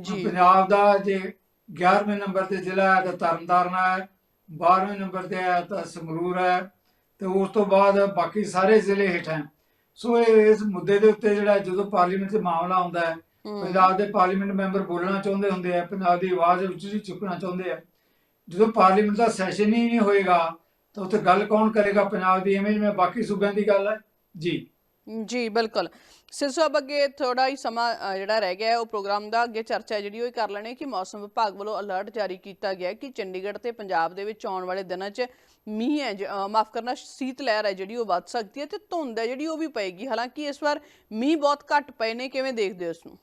ਜੀ। ਪੰਜਾਬ ਦਾ ਜੇ 11ਵੇਂ ਨੰਬਰ ਤੇ ਜ਼ਿਲ੍ਹਾ ਹੈ ਤਾਂ ਤਰਨਤਾਰਨ ਹੈ 12ਵੇਂ ਨੰਬਰ ਤੇ ਹੈ ਤਾਂ ਸੰਗਰੂਰ ਹੈ ਤੇ ਉਸ ਤੋਂ ਬਾਅਦ ਬਾਕੀ ਸਾਰੇ ਜ਼ਿਲ੍ਹੇ ਹੇਠਾਂ ਹੈ। ਸੋ ਇਸ ਮੁੱਦੇ ਦੇ ਉੱਤੇ ਜਿਹੜਾ ਜਦੋਂ ਪਾਰਲੀਮੈਂਟ 'ਚ ਮਾਮਲਾ ਆਉਂਦਾ ਹੈ। ਪੰਜਾਬ ਦੇ ਪਾਰਲੀਮੈਂਟ ਮੈਂਬਰ ਬੋਲਣਾ ਚਾਹੁੰਦੇ ਹੁੰਦੇ ਆ ਪੰਜਾਬ ਦੀ ਆਵਾਜ਼ ਉੱਚੀ ਚੁੱਕਣਾ ਚਾਹੁੰਦੇ ਆ। ਜਦੋਂ ਪਾਰਲੀਮੈਂਟ ਦਾ ਸੈਸ਼ਨ ਹੀ ਨਹੀਂ ਹੋਏਗਾ ਤਾਂ ਉੱਥੇ ਗੱਲ ਕੌਣ ਕਰੇਗਾ ਪੰਜਾਬ ਦੀ? ਇਮੇਜ ਮੈਂ ਬਾਕੀ ਸੂਬਿਆਂ ਦੀ ਗੱਲ ਹੈ। ਜੀ। ਜੀ ਬਿਲਕੁਲ। ਸਿਰਸੋ ਅੱਗੇ ਥੋੜਾ ਹੀ ਸਮਾਂ ਜਿਹੜਾ ਰਹਿ ਗਿਆ ਉਹ ਪ੍ਰੋਗਰਾਮ ਦਾ ਅੱਗੇ ਚਰਚਾ ਜਿਹੜੀ ਉਹ ਕਰ ਲੈਣੇ ਕਿ ਮੌਸਮ ਵਿਭਾਗ ਵੱਲੋਂ ਅਲਰਟ ਜਾਰੀ ਕੀਤਾ ਗਿਆ ਕਿ ਚੰਡੀਗੜ੍ਹ ਤੇ ਪੰਜਾਬ ਦੇ ਵਿੱਚ ਆਉਣ ਵਾਲੇ ਦਿਨਾਂ 'ਚ ਮੀਂਹ ਹੈ ਮਾਫ ਕਰਨਾ ਸੀਤ ਲਹਿਰ ਹੈ ਜਿਹੜੀ ਉਹ ਵੱਧ ਸਕਦੀ ਹੈ ਤੇ ਧੁੰਦ ਹੈ ਜਿਹੜੀ ਉਹ ਵੀ ਪਏਗੀ। ਹਾਲਾਂਕਿ ਇਸ ਵਾਰ ਮੀਂਹ ਬਹੁਤ ਘੱਟ ਪਏ ਨੇ, ਕਿਵੇਂ ਦੇਖਦੇ ਹੋ ਇਸ ਨੂੰ?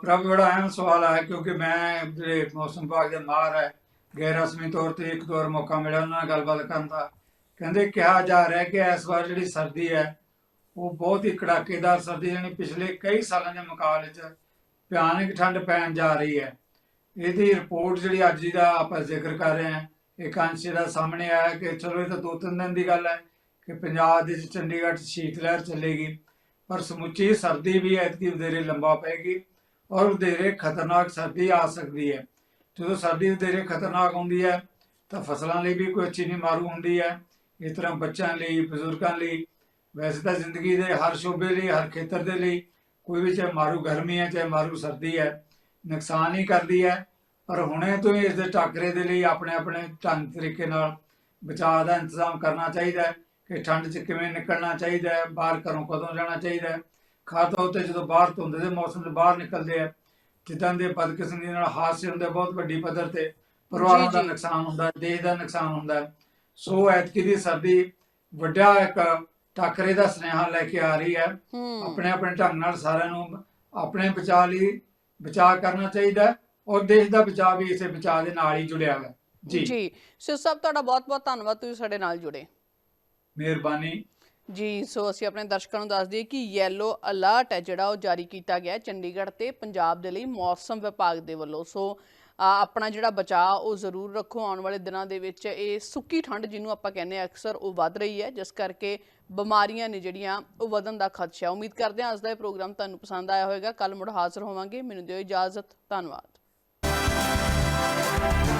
ਪ੍ਰਭ, ਬੜਾ ਅਹਿਮ ਸਵਾਲ ਹੈ, ਕਿਉਂਕਿ ਮੈਂ ਜਿਹੜੇ ਮੌਸਮ ਵਿਭਾਗ ਦੇ ਮਾਹਰ ਹੈ, ਗੈਰ ਰਸਮੀ ਤੌਰ ਤੇ ਇੱਕ ਦੋ ਮੌਕਾ ਮਿਲਿਆ ਉਹਨਾਂ ਨਾਲ ਗੱਲਬਾਤ ਕਰਨ ਦਾ। ਕਹਿੰਦੇ ਕਿਹਾ ਜਾ ਰਿਹਾ ਕਿ ਇਸ ਵਾਰ ਜਿਹੜੀ ਸਰਦੀ ਹੈ, ਉਹ ਬਹੁਤ ਹੀ ਕੜਾਕੇਦਾਰ ਸਰਦੀ ਯਾਨੀ ਪਿਛਲੇ ਕਈ ਸਾਲਾਂ ਦੇ ਮੁਕਾਬਲੇ 'ਚ ਭਿਆਨਕ ਠੰਡ ਪੈਣ ਜਾ ਰਹੀ ਹੈ। ਇਹਦੀ ਰਿਪੋਰਟ ਜਿਹੜੀ ਅੱਜ ਦਾ ਆਪਾਂ ਜ਼ਿਕਰ ਕਰ ਰਹੇ ਹਾਂ ਇੱਕ ਅੰਸ਼ ਜਿਹੜਾ ਸਾਹਮਣੇ ਆਇਆ ਕਿ ਚਲੋ ਇਹ ਤਾਂ ਦੋ ਤਿੰਨ ਦਿਨ ਦੀ ਗੱਲ ਹੈ ਕਿ ਪੰਜਾਬ ਦੇ ਵਿੱਚ ਚੰਡੀਗੜ੍ਹ 'ਚ ਸ਼ੀਤ ਲਹਿਰ ਚੱਲੇਗੀ, ਪਰ ਸਮੁੱਚੀ ਸਰਦੀ ਵੀ ਐਤਕੀ ਵਧੇਰੇ ਲੰਬਾ ਪਏਗੀ ਔਰ ਵਧੇਰੇ ਖਤਰਨਾਕ ਸਰਦੀ ਆ ਸਕਦੀ ਹੈ। ਜਦੋਂ ਸਰਦੀ ਵਧੇਰੇ ਖਤਰਨਾਕ ਹੁੰਦੀ ਹੈ ਤਾਂ ਫਸਲਾਂ ਲਈ ਵੀ ਕੋਈ ਅੱਛੀ ਨਹੀਂ ਮਾਰੂ ਹੁੰਦੀ ਹੈ। ਇਸ ਤਰ੍ਹਾਂ ਬੱਚਿਆਂ ਲਈ, ਬਜ਼ੁਰਗਾਂ ਲਈ, ਵੈਸੇ ਤਾਂ ਜ਼ਿੰਦਗੀ ਦੇ ਹਰ ਸ਼ੋਬੇ ਲਈ, ਹਰ ਖੇਤਰ ਦੇ ਲਈ ਕੋਈ ਵੀ ਚਾਹੇ ਮਾਰੂ ਗਰਮੀ ਹੈ, ਚਾਹੇ ਮਾਰੂ ਸਰਦੀ ਹੈ, ਨੁਕਸਾਨ ਹੀ ਕਰਦੀ ਹੈ। ਪਰ ਹੁਣੇ ਤੋਂ ਹੀ ਇਸ ਦੇ ਟਾਕਰੇ ਦੇ ਲਈ ਆਪਣੇ ਆਪਣੇ ਢੰਗ ਤਰੀਕੇ ਨਾਲ ਬਚਾਅ ਦਾ ਇੰਤਜ਼ਾਮ ਕਰਨਾ ਚਾਹੀਦਾ ਹੈ ਕਿ ਠੰਡ 'ਚ ਕਿਵੇਂ ਨਿਕਲਣਾ ਚਾਹੀਦਾ ਹੈ ਬਾਹਰ ਘਰੋਂ ਕਦੋਂ ਜਾਣਾ ਚਾਹੀਦਾ ਹੈ। ਖਾਸ ਤੌਰ ਤੇ ਜਦੋਂ ਬਾਹਰ ਧੁੰਦ ਦੇ ਮੌਸਮ 'ਚ ਬਾਹਰ ਨਿਕਲਦੇ ਆ ਜਿੱਦਾਂ ਦੇ ਬਦਕਿਸਮਤੀ ਨਾਲ ਹਾਦਸੇ ਹੁੰਦੇ ਬਹੁਤ ਵੱਡੀ ਪੱਧਰ ਤੇ ਪਰਿਵਾਰਾਂ ਦਾ। ਨੁਕਸਾਨ ਹੁੰਦਾ ਦੇਸ਼ ਦਾ ਨੁਕਸਾਨ ਹੁੰਦਾ ਹੈ। ਸੋ ਐਤਕੀ ਦੀ ਸਰਦੀ ਵੱਡਾ ਇੱਕ ਟਾਕਰੇ ਦਾ ਸੁਨੇਹਾ ਲੈ ਕੇ ਆ ਰਹੀ ਹੈ। ਆਪਣੇ ਆਪਣੇ ਢੰਗ ਨਾਲ ਸਾਰਿਆਂ ਨੂੰ ਆਪਣੇ ਬਚਾਅ ਲਈ ਬਚਾਅ ਕਰਨਾ ਚਾਹੀਦਾ ਹੈ। ਔਰ ਦੇਸ਼ ਦਾ ਬਚਾਅ ਵੀ ਇਸੇ ਬਚਾਅ ਦੇ ਨਾਲ ਹੀ ਜੁੜਿਆ ਹੋਇਆ। ਹੈ ਜੀ। ਜੀ। ਸੋ ਸਭ ਤੁਹਾਡਾ ਬਹੁਤ ਬਹੁਤ ਧੰਨਵਾਦ ਤੁਸੀਂ ਸਾਡੇ ਨਾਲ ਜੁੜੇ। ਮਿਹਰਬਾਨੀ। ਜੀ ਸੋ ਅਸੀਂ ਆਪਣੇ ਦਰਸ਼ਕਾਂ ਨੂੰ ਦੱਸ ਦਈਏ ਕਿ ਯੈਲੋ ਅਲਰਟ ਹੈ ਜਿਹੜਾ ਉਹ ਜਾਰੀ ਕੀਤਾ ਗਿਆ ਚੰਡੀਗੜ੍ਹ ਤੇ ਪੰਜਾਬ ਦੇ ਲਈ ਮੌਸਮ ਵਿਭਾਗ ਦੇ ਵੱਲੋਂ। ਸੋ ਆਪਣਾ ਜਿਹੜਾ ਬਚਾਅ ਉਹ ਜ਼ਰੂਰ ਰੱਖੋ। ਆਉਣ ਵਾਲੇ ਦਿਨਾਂ ਦੇ ਵਿੱਚ ਇਹ ਸੁੱਕੀ ਠੰਡ ਜਿਹਨੂੰ ਆਪਾਂ ਕਹਿੰਦੇ ਆ ਅਕਸਰ ਉਹ ਵੱਧ ਰਹੀ ਹੈ ਜਿਸ ਕਰਕੇ ਬਿਮਾਰੀਆਂ ਨੇ ਜਿਹੜੀਆਂ ਉਹ ਵਧਣ ਦਾ ਖਦਸ਼ਾ। ਉਮੀਦ ਕਰਦੇ ਹਾਂ ਅੱਜ ਦਾ ਇਹ ਪ੍ਰੋਗਰਾਮ ਤੁਹਾਨੂੰ ਪਸੰਦ ਆਇਆ ਹੋਵੇਗਾ। ਕੱਲ ਮੁੜ ਹਾਜ਼ਰ ਹੋਵਾਂਗੇ। ਮੈਨੂੰ ਦਿਓ ਇਜਾਜ਼ਤ। ਧੰਨਵਾਦ। Thank you.